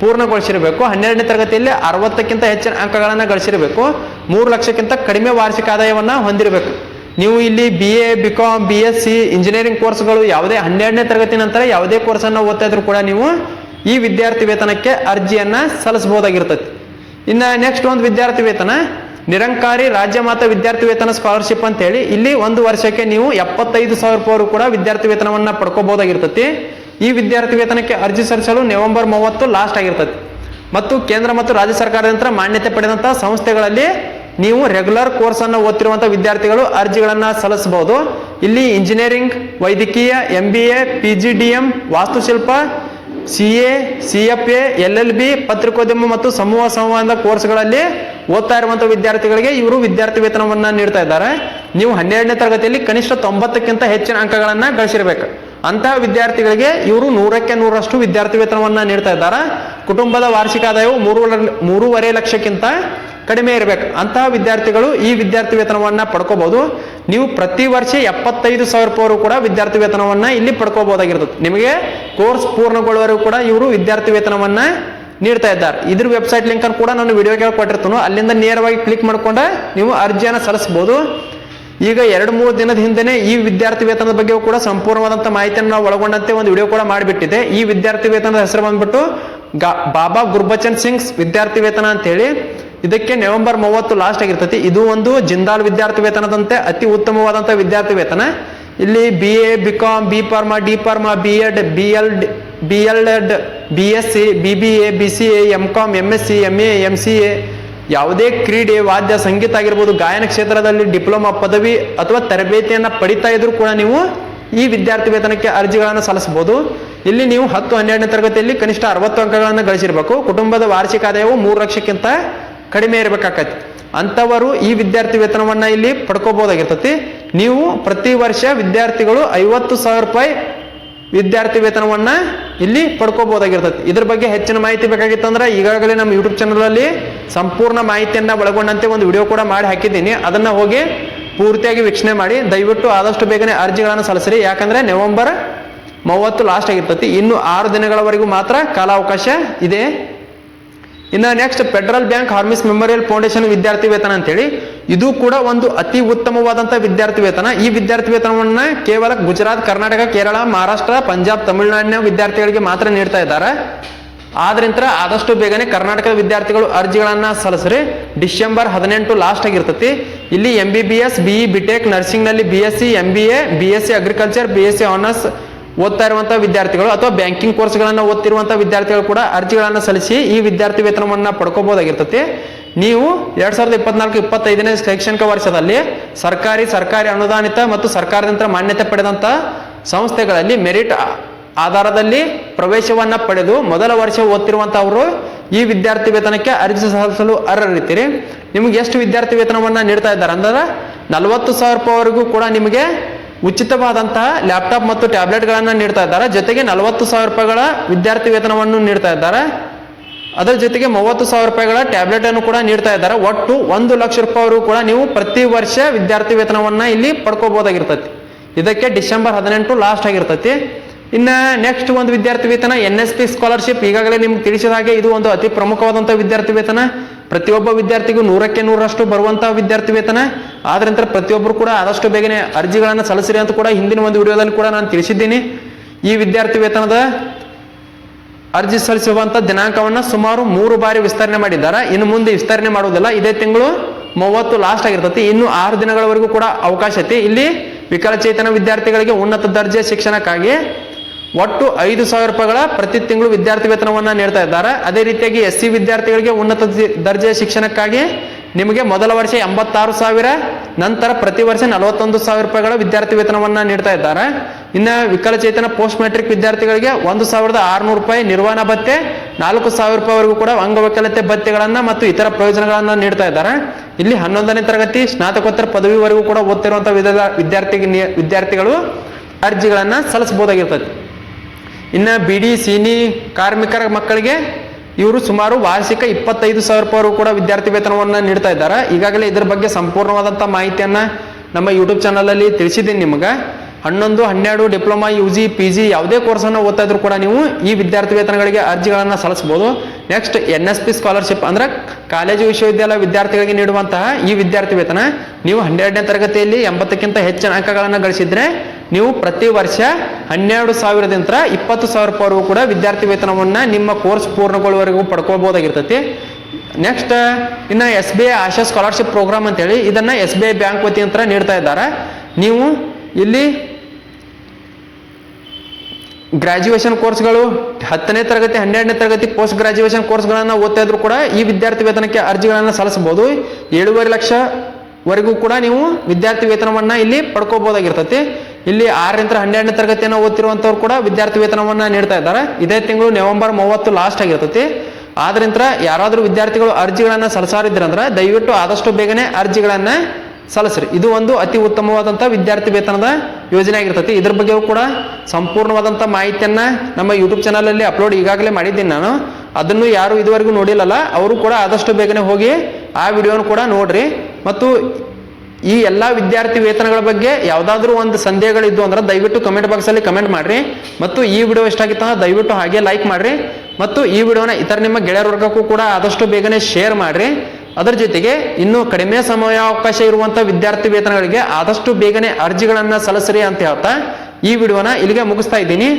ಪೂರ್ಣಗೊಳಿಸಿರಬೇಕು. ಹನ್ನೆರಡನೇ ತರಗತಿಯಲ್ಲಿ ಅರವತ್ತಕ್ಕಿಂತ ಹೆಚ್ಚಿನ ಅಂಕಗಳನ್ನು ಗಳಿಸಿರಬೇಕು. ಮೂರು ಲಕ್ಷಕ್ಕಿಂತ ಕಡಿಮೆ ವಾರ್ಷಿಕ ಆದಾಯವನ್ನ ಹೊಂದಿರಬೇಕು. ನೀವು ಇಲ್ಲಿ B A B com B S C engineering ಕೋರ್ಸ್ಗಳು ಯಾವುದೇ ಹನ್ನೆರಡನೇ ತರಗತಿ ನಂತರ ಯಾವುದೇ ಕೋರ್ಸನ್ನು ಓದ್ತಾ ಕೂಡ ನೀವು ಈ ವಿದ್ಯಾರ್ಥಿ ವೇತನಕ್ಕೆ ಅರ್ಜಿಯನ್ನ ಸಲ್ಲಿಸಬಹುದಾಗಿರ್ತದೆ. ಇನ್ನು ನೆಕ್ಸ್ಟ್ ಒಂದು ವಿದ್ಯಾರ್ಥಿ ವೇತನ. ನಿರಂಕಾರಿ ರಾಜ್ಯ ಮಾತಾ ವಿದ್ಯಾರ್ಥಿ ವೇತನ ಸ್ಕಾಲರ್ಶಿಪ್ ಅಂತ ಹೇಳಿ ಇಲ್ಲಿ ಒಂದು ವರ್ಷಕ್ಕೆ ನೀವು ಎಪ್ಪತ್ತೈದು ಸಾವಿರ ರೂಪಾಯಿ ಕೂಡ ವಿದ್ಯಾರ್ಥಿ ವೇತನವನ್ನ ಪಡ್ಕೋಬಹುದಾಗಿರ್ತತಿ ಈ ವಿದ್ಯಾರ್ಥಿ ವೇತನಕ್ಕೆ ಅರ್ಜಿ ಸಲ್ಲಿಸಲು ನವೆಂಬರ್ ಮೂವತ್ತು ಲಾಸ್ಟ್ ಆಗಿರ್ತತಿ. ಮತ್ತು ಕೇಂದ್ರ ಮತ್ತು ರಾಜ್ಯ ಸರ್ಕಾರದಿಂದ ಮಾನ್ಯತೆ ಪಡೆದಂತಹ ಸಂಸ್ಥೆಗಳಲ್ಲಿ ನೀವು ರೆಗ್ಯುಲರ್ ಕೋರ್ಸ್ ಅನ್ನು ಓದ್ತಿರುವಂತಹ ವಿದ್ಯಾರ್ಥಿಗಳು ಅರ್ಜಿಗಳನ್ನ ಸಲ್ಲಿಸಬಹುದು. ಇಲ್ಲಿ ಇಂಜಿನಿಯರಿಂಗ್ ವೈದ್ಯಕೀಯ M B A P G D M ವಾಸ್ತುಶಿಲ್ಪ C A C F A L L B ಪತ್ರಿಕೋದ್ಯಮ ಮತ್ತು ಸಮೂಹ ಸಂವಾದ ಕೋರ್ಸ್ಗಳಲ್ಲಿ ಓದ್ತಾ ಇರುವಂಥ ವಿದ್ಯಾರ್ಥಿಗಳಿಗೆ ಇವರು ವಿದ್ಯಾರ್ಥಿ ವೇತನವನ್ನ ನೀಡ್ತಾ ಇದ್ದಾರೆ. ನೀವು ಹನ್ನೆರಡನೇ ತರಗತಿಯಲ್ಲಿ ಕನಿಷ್ಠ ತೊಂಬತ್ತಕ್ಕಿಂತ ಹೆಚ್ಚಿನ ಅಂಕಗಳನ್ನ ಗಳಿಸಿರ್ಬೇಕು. ಅಂತಹ ವಿದ್ಯಾರ್ಥಿಗಳಿಗೆ ಇವರು ನೂರಕ್ಕೆ ನೂರಷ್ಟು ವಿದ್ಯಾರ್ಥಿ ವೇತನವನ್ನ ನೀಡ್ತಾ ಇದ್ದಾರೆ. ಕುಟುಂಬದ ವಾರ್ಷಿಕ ಆದಾಯವು ಮೂರುವರೆ ಮೂರುವರೆ ಲಕ್ಷಕ್ಕಿಂತ ಕಡಿಮೆ ಇರಬೇಕು. ಅಂತಹ ವಿದ್ಯಾರ್ಥಿಗಳು ಈ ವಿದ್ಯಾರ್ಥಿ ವೇತನವನ್ನ ಪಡ್ಕೋಬಹುದು. ನೀವು ಪ್ರತಿ ವರ್ಷ ಎಪ್ಪತ್ತೈದು ಸಾವಿರ ರೂಪಾಯಿ ಕೂಡ ವಿದ್ಯಾರ್ಥಿ ವೇತನವನ್ನ ಇಲ್ಲಿ ಪಡ್ಕೋಬಹುದಾಗಿರ್ತದೆ. ನಿಮಗೆ ಕೋರ್ಸ್ ಪೂರ್ಣಗೊಳ್ಳುವವರೆಗೂ ಕೂಡ ಇವರು ವಿದ್ಯಾರ್ಥಿ ವೇತನವನ್ನ ನೀಡ್ತಾ ಇದ್ದಾರೆ. ಇದ್ರ ವೆಬ್ಸೈಟ್ ಲಿಂಕ್ ಅನ್ನು ಕೂಡ ನಾನು ವಿಡಿಯೋಗೆ ಕೊಟ್ಟಿರ್ತಾನು. ಅಲ್ಲಿಂದ ನೇರವಾಗಿ ಕ್ಲಿಕ್ ಮಾಡ್ಕೊಂಡ ನೀವು ಅರ್ಜಿಯನ್ನು ಸಲ್ಲಿಸಬಹುದು. ಈಗ ಎರಡು ಮೂರು ದಿನದ ಹಿಂದೆನೆ ಈ ವಿದ್ಯಾರ್ಥಿ ವೇತನದ ಬಗ್ಗೆ ಕೂಡ ಸಂಪೂರ್ಣವಾದಂಥ ಮಾಹಿತಿಯನ್ನು ನಾವು ಒಳಗೊಂಡಂತೆ ಒಂದು ವಿಡಿಯೋ ಕೂಡ ಮಾಡಿಬಿಟ್ಟಿದೆ ಈ ವಿದ್ಯಾರ್ಥಿ ವೇತನದ ಹೆಸರು ಬಂದ್ಬಿಟ್ಟು ಬಾಬಾ ಗುರ್ಬಚನ್ ಸಿಂಗ್ಸ್ ವಿದ್ಯಾರ್ಥಿ ವೇತನ ಅಂತ ಹೇಳಿ ಇದಕ್ಕೆ ನವೆಂಬರ್ ಮೂವತ್ತು ಲಾಸ್ಟ್ ಆಗಿರ್ತೈತಿ. ಇದು ಒಂದು ಜಿಂದಾಲ್ ವಿದ್ಯಾರ್ಥಿ ವೇತನದಂತೆ ಅತಿ ಉತ್ತಮವಾದಂಥ ವಿದ್ಯಾರ್ಥಿ ವೇತನ. ಇಲ್ಲಿ B A B com B pharma D pharma B ed B L B L ed B S C B B A B C A M com M S C M A M C A ಯಾವುದೇ ಕ್ರೀಡೆ, ವಾದ್ಯ, ಸಂಗೀತ ಆಗಿರ್ಬೋದು, ಗಾಯನ ಕ್ಷೇತ್ರದಲ್ಲಿ ಡಿಪ್ಲೊಮಾ, ಪದವಿ ಅಥವಾ ತರಬೇತಿಯನ್ನ ಪಡಿತಾ ಇದ್ರು ಕೂಡ ನೀವು ಈ ವಿದ್ಯಾರ್ಥಿ ವೇತನಕ್ಕೆ ಅರ್ಜಿಗಳನ್ನು ಸಲ್ಲಿಸಬಹುದು. ಇಲ್ಲಿ ನೀವು ಹತ್ತು ಹನ್ನೆರಡನೇ ತರಗತಿಯಲ್ಲಿ ಕನಿಷ್ಠ ಅರವತ್ತು ಅಂಕಗಳನ್ನು ಗಳಿಸಿರ್ಬೇಕು. ಕುಟುಂಬದ ವಾರ್ಷಿಕ ಆದಾಯವು ಮೂರು ಲಕ್ಷಕ್ಕಿಂತ ಕಡಿಮೆ ಇರಬೇಕಾಗತ್ತೆ. ಅಂಥವರು ಈ ವಿದ್ಯಾರ್ಥಿ ವೇತನವನ್ನ ಇಲ್ಲಿ ಪಡ್ಕೋಬಹುದಾಗಿರ್ತತಿ. ನೀವು ಪ್ರತಿ ವರ್ಷ ವಿದ್ಯಾರ್ಥಿಗಳು ಐವತ್ತು ಸಾವಿರ ರೂಪಾಯಿ ವಿದ್ಯಾರ್ಥಿ ವೇತನವನ್ನ ಇಲ್ಲಿ ಪಡ್ಕೋಬಹುದಾಗಿರ್ತದೆ ಇದ್ರ ಬಗ್ಗೆ ಹೆಚ್ಚಿನ ಮಾಹಿತಿ ಬೇಕಾಗಿತ್ತಂದ್ರೆ ಈಗಾಗಲೇ ನಮ್ಮ ಯೂಟ್ಯೂಬ್ ಚಾನಲಲ್ಲಿ ಸಂಪೂರ್ಣ ಮಾಹಿತಿಯನ್ನ ಒಳಗೊಂಡಂತೆ ಒಂದು ವಿಡಿಯೋ ಕೂಡ ಮಾಡಿ ಹಾಕಿದ್ದೀನಿ. ಅದನ್ನ ಹೋಗಿ ಪೂರ್ತಿಯಾಗಿ ವೀಕ್ಷಣೆ ಮಾಡಿ. ದಯವಿಟ್ಟು ಆದಷ್ಟು ಬೇಗನೆ ಅರ್ಜಿಗಳನ್ನು ಸಲ್ಲಿಸಿರಿ. ಯಾಕಂದ್ರೆ ನವೆಂಬರ್ ಮೂವತ್ತು ಲಾಸ್ಟ್ ಆಗಿರ್ತತಿ. ಇನ್ನು ಆರು ದಿನಗಳವರೆಗೂ ಮಾತ್ರ ಕಾಲಾವಕಾಶ ಇದೆ. ಇನ್ನು next Federal Bank Hormis memorial foundation ವಿದ್ಯಾರ್ಥಿ ವೇತನ ಅಂತೇಳಿ, ಇದು ಕೂಡ ಒಂದು ಅತಿ ಉತ್ತಮವಾದಂತಹ ವಿದ್ಯಾರ್ಥಿ ವೇತನ. ಈ ವಿದ್ಯಾರ್ಥಿ ವೇತನವನ್ನ ಕೇವಲ ಗುಜರಾತ್, ಕರ್ನಾಟಕ, ಕೇರಳ, ಮಹಾರಾಷ್ಟ್ರ, ಪಂಜಾಬ್, ತಮಿಳುನಾಡಿನ ವಿದ್ಯಾರ್ಥಿಗಳಿಗೆ ಮಾತ್ರ ನೀಡ್ತಾ ಇದ್ದಾರೆ. ಆದ್ರಿಂದ ಆದಷ್ಟು ಬೇಗನೆ ಕರ್ನಾಟಕದ ವಿದ್ಯಾರ್ಥಿಗಳು ಅರ್ಜಿಗಳನ್ನ ಸಲ್ಲಿಸ್ರಿ. ಡಿಸೆಂಬರ್ ಹದಿನೆಂಟು ಲಾಸ್ಟ್ ಆಗಿರ್ತತಿ. ಇಲ್ಲಿ M B B S BE BTech ನರ್ಸಿಂಗ್ನಲ್ಲಿ B S C M B A B S C agriculture B S C honours ಓದ್ತಾ ಇರುವಂತಹ ವಿದ್ಯಾರ್ಥಿಗಳು ಅಥವಾ ಬ್ಯಾಂಕಿಂಗ್ ಕೋರ್ಸ್ಗಳನ್ನು ಓದ್ತಿರುವಂತಹ ವಿದ್ಯಾರ್ಥಿಗಳು ಕೂಡ ಅರ್ಜಿಗಳನ್ನ ಸಲ್ಲಿಸಿ ಈ ವಿದ್ಯಾರ್ಥಿ ವೇತನವನ್ನ ಪಡ್ಕೋಬಹುದಾಗಿರ್ತತಿ ನೀವು ಎರಡ್ ಸಾವಿರದ ಇಪ್ಪತ್ನಾಲ್ಕು ಇಪ್ಪತ್ತೈದನೇ ಶೈಕ್ಷಣಿಕ ವರ್ಷದಲ್ಲಿ ಸರ್ಕಾರಿ ಸರ್ಕಾರಿ ಅನುದಾನಿತ ಮತ್ತು ಸರ್ಕಾರದಿಂದ ಮಾನ್ಯತೆ ಪಡೆದಂತ ಸಂಸ್ಥೆಗಳಲ್ಲಿ ಮೆರಿಟ್ ಆಧಾರದಲ್ಲಿ ಪ್ರವೇಶವನ್ನ ಪಡೆದು ಮೊದಲ ವರ್ಷ ಓದ್ತಿರುವಂತಹವರು ಈ ವಿದ್ಯಾರ್ಥಿ ವೇತನಕ್ಕೆ ಅರ್ಜಿ ಸಲ್ಲಿಸಲು ಅರ್ಹರಿತೀರಿ ನಿಮ್ಗೆ ಎಷ್ಟು ವಿದ್ಯಾರ್ಥಿ ವೇತನವನ್ನ ನೀಡ್ತಾ ಇದ್ದಾರೆ? ಅಂದ್ರೆ ನಲವತ್ತು ಸಾವಿರ ರೂಪಾಯಿವರೆಗೂ ಕೂಡ ನಿಮಗೆ ಉಚಿತವಾದಂತಹ ಲ್ಯಾಪ್ಟಾಪ್ ಮತ್ತು ಟ್ಯಾಬ್ಲೆಟ್ಗಳನ್ನು ನೀಡ್ತಾ ಇದ್ದಾರೆ. ಜೊತೆಗೆ ನಲವತ್ತು ಸಾವಿರ ರೂಪಾಯಿಗಳ ವಿದ್ಯಾರ್ಥಿ ವೇತನವನ್ನು ನೀಡ್ತಾ ಇದ್ದಾರೆ. ಅದರ ಜೊತೆಗೆ ಮೂವತ್ತು ಸಾವಿರ ರೂಪಾಯಿಗಳ ಟ್ಯಾಬ್ಲೆಟ್ ಅನ್ನು ಕೂಡ ನೀಡ್ತಾ ಇದ್ದಾರೆ. ಒಟ್ಟು ಒಂದು ಲಕ್ಷ ರೂಪಾಯಿವರೆಗೂ ಕೂಡ ನೀವು ಪ್ರತಿ ವರ್ಷ ವಿದ್ಯಾರ್ಥಿ ವೇತನವನ್ನ ಇಲ್ಲಿ ಪಡ್ಕೋಬಹುದಾಗಿರ್ತೈತಿ ಇದಕ್ಕೆ ಡಿಸೆಂಬರ್ ಹದಿನೆಂಟು ಲಾಸ್ಟ್ ಆಗಿರ್ತೈತಿ. ಇನ್ನ ನೆಕ್ಸ್ಟ್ ಒಂದು ವಿದ್ಯಾರ್ಥಿ ವೇತನ ಎನ್ ಎಸ್ ಪಿ ಸ್ಕಾಲರ್ಶಿಪ್ ಈಗಾಗಲೇ ನಿಮ್ಗೆ ತಿಳಿಸಿದ ಹಾಗೆ ಇದು ಒಂದು ಅತಿ ಪ್ರಮುಖವಾದಂತಹ ವಿದ್ಯಾರ್ಥಿ ವೇತನ. ಪ್ರತಿಯೊಬ್ಬ ವಿದ್ಯಾರ್ಥಿಗೂ ನೂರಕ್ಕೆ ನೂರರಷ್ಟು ಬರುವಂತಹ ವಿದ್ಯಾರ್ಥಿ ವೇತನ. ಆದ್ರಿಂದ ಪ್ರತಿಯೊಬ್ಬರು ಕೂಡ ಆದಷ್ಟು ಬೇಗನೆ ಅರ್ಜಿಗಳನ್ನು ಸಲ್ಲಿಸಿರಿ ಅಂತ ಕೂಡ ಹಿಂದಿನ ಒಂದು ವಿಡಿಯೋದಲ್ಲಿ ಕೂಡ ನಾನು ತಿಳಿಸಿದ್ದೀನಿ. ಈ ವಿದ್ಯಾರ್ಥಿ ವೇತನದ ಅರ್ಜಿ ಸಲ್ಲಿಸುವಂತ ದಿನಾಂಕವನ್ನ ಸುಮಾರು ಮೂರು ಬಾರಿ ವಿಸ್ತರಣೆ ಮಾಡಿದ್ದಾರೆ. ಇನ್ನು ಮುಂದೆ ವಿಸ್ತರಣೆ ಮಾಡುವುದಿಲ್ಲ. ಇದೇ ತಿಂಗಳು ಮೂವತ್ತು ಲಾಸ್ಟ್ ಆಗಿರ್ತತಿ. ಇನ್ನು ಆರು ದಿನಗಳವರೆಗೂ ಕೂಡ ಅವಕಾಶ ಐತಿ. ಇಲ್ಲಿ ವಿಕಲಚೇತನ ವಿದ್ಯಾರ್ಥಿಗಳಿಗೆ ಉನ್ನತ ದರ್ಜೆ ಶಿಕ್ಷಣಕ್ಕಾಗಿ ಒಟ್ಟು ಐದು ಸಾವಿರ ರೂಪಾಯಿಗಳ ಪ್ರತಿ ತಿಂಗಳು ವಿದ್ಯಾರ್ಥಿ ವೇತನವನ್ನ ನೀಡ್ತಾ ಇದ್ದಾರೆ. ಅದೇ ರೀತಿಯಾಗಿ ಎಸ್ ಸಿ ವಿದ್ಯಾರ್ಥಿಗಳಿಗೆ ಉನ್ನತ ದರ್ಜೆಯ ಶಿಕ್ಷಣಕ್ಕಾಗಿ ನಿಮಗೆ ಮೊದಲ ವರ್ಷ ಎಂಬತ್ತಾರು ಸಾವಿರ, ನಂತರ ಪ್ರತಿ ವರ್ಷ ನಲವತ್ತೊಂದು ಸಾವಿರ ರೂಪಾಯಿಗಳ ವಿದ್ಯಾರ್ಥಿ ವೇತನವನ್ನ ನೀಡ್ತಾ ಇದ್ದಾರೆ. ಇನ್ನು ವಿಕಲಚೇತನ ಪೋಸ್ಟ್ ಮ್ಯಾಟ್ರಿಕ್ ವಿದ್ಯಾರ್ಥಿಗಳಿಗೆ ಒಂದು ಸಾವಿರದ ಆರುನೂರು ರೂಪಾಯಿ ನಿರ್ವಹಣಾ ಭತ್ಯೆ ನಾಲ್ಕು ಸಾವಿರ ರೂಪಾಯಿವರೆಗೂ ಕೂಡ ಅಂಗವಿಕಲತೆ ಭತ್ಯೆಗಳನ್ನು ಮತ್ತು ಇತರ ಪ್ರಯೋಜನಗಳನ್ನು ನೀಡ್ತಾ ಇದ್ದಾರೆ. ಇಲ್ಲಿ ಹನ್ನೊಂದನೇ ತರಗತಿ ಸ್ನಾತಕೋತ್ತರ ಪದವಿವರೆಗೂ ಕೂಡ ಓದ್ತಿರುವಂತಹ ವಿಧ ವಿದ್ಯಾರ್ಥಿ ವಿದ್ಯಾರ್ಥಿಗಳು ಅರ್ಜಿಗಳನ್ನು ಸಲ್ಲಿಸಬಹುದಾಗಿರ್ತದೆ. ಇನ್ನು ಬಿಡಿ, ಸಿನಿ ಕಾರ್ಮಿಕರ ಮಕ್ಕಳಿಗೆ ಇವರು ಸುಮಾರು ವಾರ್ಷಿಕ ಇಪ್ಪತ್ತೈದು ಸಾವಿರ ರೂಪಾಯಿ ಕೂಡ ವಿದ್ಯಾರ್ಥಿ ವೇತನವನ್ನು ನೀಡ್ತಾ ಇದ್ದಾರೆ. ಈಗಾಗಲೇ ಇದರ ಬಗ್ಗೆ ಸಂಪೂರ್ಣವಾದಂಥ ಮಾಹಿತಿಯನ್ನ ನಮ್ಮ ಯೂಟ್ಯೂಬ್ ಚಾನಲಲ್ಲಿ ತಿಳಿಸಿದ್ದೀನಿ ನಿಮಗೆ. ಹನ್ನೊಂದು, ಹನ್ನೆರಡು, diploma U G P G ಯಾವುದೇ ಕೋರ್ಸನ್ನು ಓದ್ತಾ ಇದ್ರು ಕೂಡ ನೀವು ಈ ವಿದ್ಯಾರ್ಥಿ ವೇತನಗಳಿಗೆ ಅರ್ಜಿಗಳನ್ನು ಸಲ್ಲಿಸಬಹುದು next N S P scholarship ಅಂದ್ರೆ ಕಾಲೇಜು ವಿಶ್ವವಿದ್ಯಾಲಯ ವಿದ್ಯಾರ್ಥಿಗಳಿಗೆ ನೀಡುವಂತಹ ಈ ವಿದ್ಯಾರ್ಥಿ ವೇತನ. ನೀವು ಹನ್ನೆರಡನೇ ತರಗತಿಯಲ್ಲಿ ಎಂಬತ್ತಕ್ಕಿಂತ ಹೆಚ್ಚಿನ ಅಂಕಗಳನ್ನು ಗಳಿಸಿದ್ರೆ ನೀವು ಪ್ರತಿ ವರ್ಷ ಹನ್ನೆರಡು ಸಾವಿರದಿಂದ ಇಪ್ಪತ್ತು ಸಾವಿರ ರೂಪಾಯಿವರೆಗೂ ಕೂಡ ವಿದ್ಯಾರ್ಥಿ ವೇತನವನ್ನು ನಿಮ್ಮ ಕೋರ್ಸ್ ಪೂರ್ಣಗೊಳ್ಳುವವರೆಗೂ ಪಡ್ಕೋಬಹುದಾಗಿರ್ತೈತಿ ನೆಕ್ಸ್ಟ್ ಇನ್ನು S B I Asha scholarship program ಅಂತೇಳಿ ಇದನ್ನ ಎಸ್ ಬಿ ಐ ಬ್ಯಾಂಕ್ ವತಿಯಿಂದ ನೀಡ್ತಾ ಇದ್ದಾರೆ. ನೀವು ಇಲ್ಲಿ ಗ್ರಾಜ್ಯುಯೇಷನ್ ಕೋರ್ಸ್ಗಳು ಹತ್ತನೇ ತರಗತಿ, ಹನ್ನೆರಡನೇ ತರಗತಿ ಪೋಸ್ಟ್ ಗ್ರಾಜ್ಯುಯೇಷನ್ ಕೋರ್ಸ್ಗಳನ್ನು ಓದ್ತಾ ಇದ್ರು ಕೂಡ ಈ ವಿದ್ಯಾರ್ಥಿ ವೇತನಕ್ಕೆ ಅರ್ಜಿಗಳನ್ನು ಸಲ್ಲಿಸಬಹುದು. ಏಳುವರೆ ಲಕ್ಷ ವರೆಗೂ ಕೂಡ ನೀವು ವಿದ್ಯಾರ್ಥಿ ವೇತನವನ್ನು ಇಲ್ಲಿ ಪಡ್ಕೋಬಹುದಾಗಿರ್ತತಿ. ಇಲ್ಲಿ ಆರರಿಂದ ಹನ್ನೆರಡನೇ ತರಗತಿಯನ್ನು ಓದ್ತಿರುವಂಥವ್ರು ಕೂಡ ವಿದ್ಯಾರ್ಥಿ ವೇತನವನ್ನು ನೀಡ್ತಾ ಇದ್ದಾರೆ. ಇದೇ ತಿಂಗಳು ನವೆಂಬರ್ ಮೂವತ್ತು ಲಾಸ್ಟ್ ಆಗಿರ್ತತಿ. ಆದ್ರಿಂದ ಯಾರಾದರೂ ವಿದ್ಯಾರ್ಥಿಗಳು ಅರ್ಜಿಗಳನ್ನು ಸಲ್ಲಿಸಾರಿದ್ರಂದ್ರೆ ದಯವಿಟ್ಟು ಆದಷ್ಟು ಬೇಗನೆ ಅರ್ಜಿಗಳನ್ನು ಸಲ್ಲಿಸ್ರಿ ಇದು ಒಂದು ಅತಿ ಉತ್ತಮವಾದಂಥ ವಿದ್ಯಾರ್ಥಿ ವೇತನದ ಯೋಜನೆ ಆಗಿರ್ತೈತಿ. ಇದ್ರ ಬಗ್ಗೆಯೂ ಕೂಡ ಸಂಪೂರ್ಣವಾದಂಥ ಮಾಹಿತಿಯನ್ನ ನಮ್ಮ ಯೂಟ್ಯೂಬ್ ಚಾನಲಲ್ಲಿ ಅಪ್ಲೋಡ್ ಈಗಾಗಲೇ ಮಾಡಿದ್ದೀನಿ ನಾನು. ಅದನ್ನು ಯಾರು ಇದುವರೆಗೂ ನೋಡಿಲ್ಲಲ್ಲ, ಅವರು ಕೂಡ ಆದಷ್ಟು ಬೇಗನೆ ಹೋಗಿ ಆ ವಿಡಿಯೋನ ಕೂಡ ನೋಡ್ರಿ. ಮತ್ತು ಈ ಎಲ್ಲ ವಿದ್ಯಾರ್ಥಿ ವೇತನಗಳ ಬಗ್ಗೆ ಯಾವುದಾದ್ರೂ ಒಂದು ಸಂದೇಹಗಳಿದ್ದು ಅಂದ್ರೆ ದಯವಿಟ್ಟು ಕಮೆಂಟ್ ಬಾಕ್ಸಲ್ಲಿ ಕಮೆಂಟ್ ಮಾಡ್ರಿ. ಮತ್ತು ಈ ವಿಡಿಯೋ ಎಷ್ಟಾಗಿತ್ತು ದಯವಿಟ್ಟು ಹಾಗೆ ಲೈಕ್ ಮಾಡ್ರಿ. ಮತ್ತು ಈ ವಿಡಿಯೋನ ಇತರ ನಿಮ್ಮ ಗೆಳೆಯರ ವರ್ಗಕ್ಕೂ ಕೂಡ ಆದಷ್ಟು ಬೇಗನೆ ಶೇರ್ ಮಾಡ್ರಿ. ಅದರ ಜೊತೆಗೆ ಇನ್ನು ಕಡಿಮೆ ಸಮಯಾವಕಾಶ ಇರುವಂತ ವಿದ್ಯಾರ್ಥಿ ವೇತನಗಳಿಗೆ ಆದಷ್ಟು ಬೇಗನೆ ಅರ್ಜಿಗಳನ್ನ ಸಲ್ಲಿಸ್ರಿ ಅಂತ ಹೇಳ್ತಾ ಈ ವಿಡಿಯೋನ ಇಲ್ಲಿಗೆ ಮುಗಿಸ್ತಾ ಇದ್ದೀನಿ.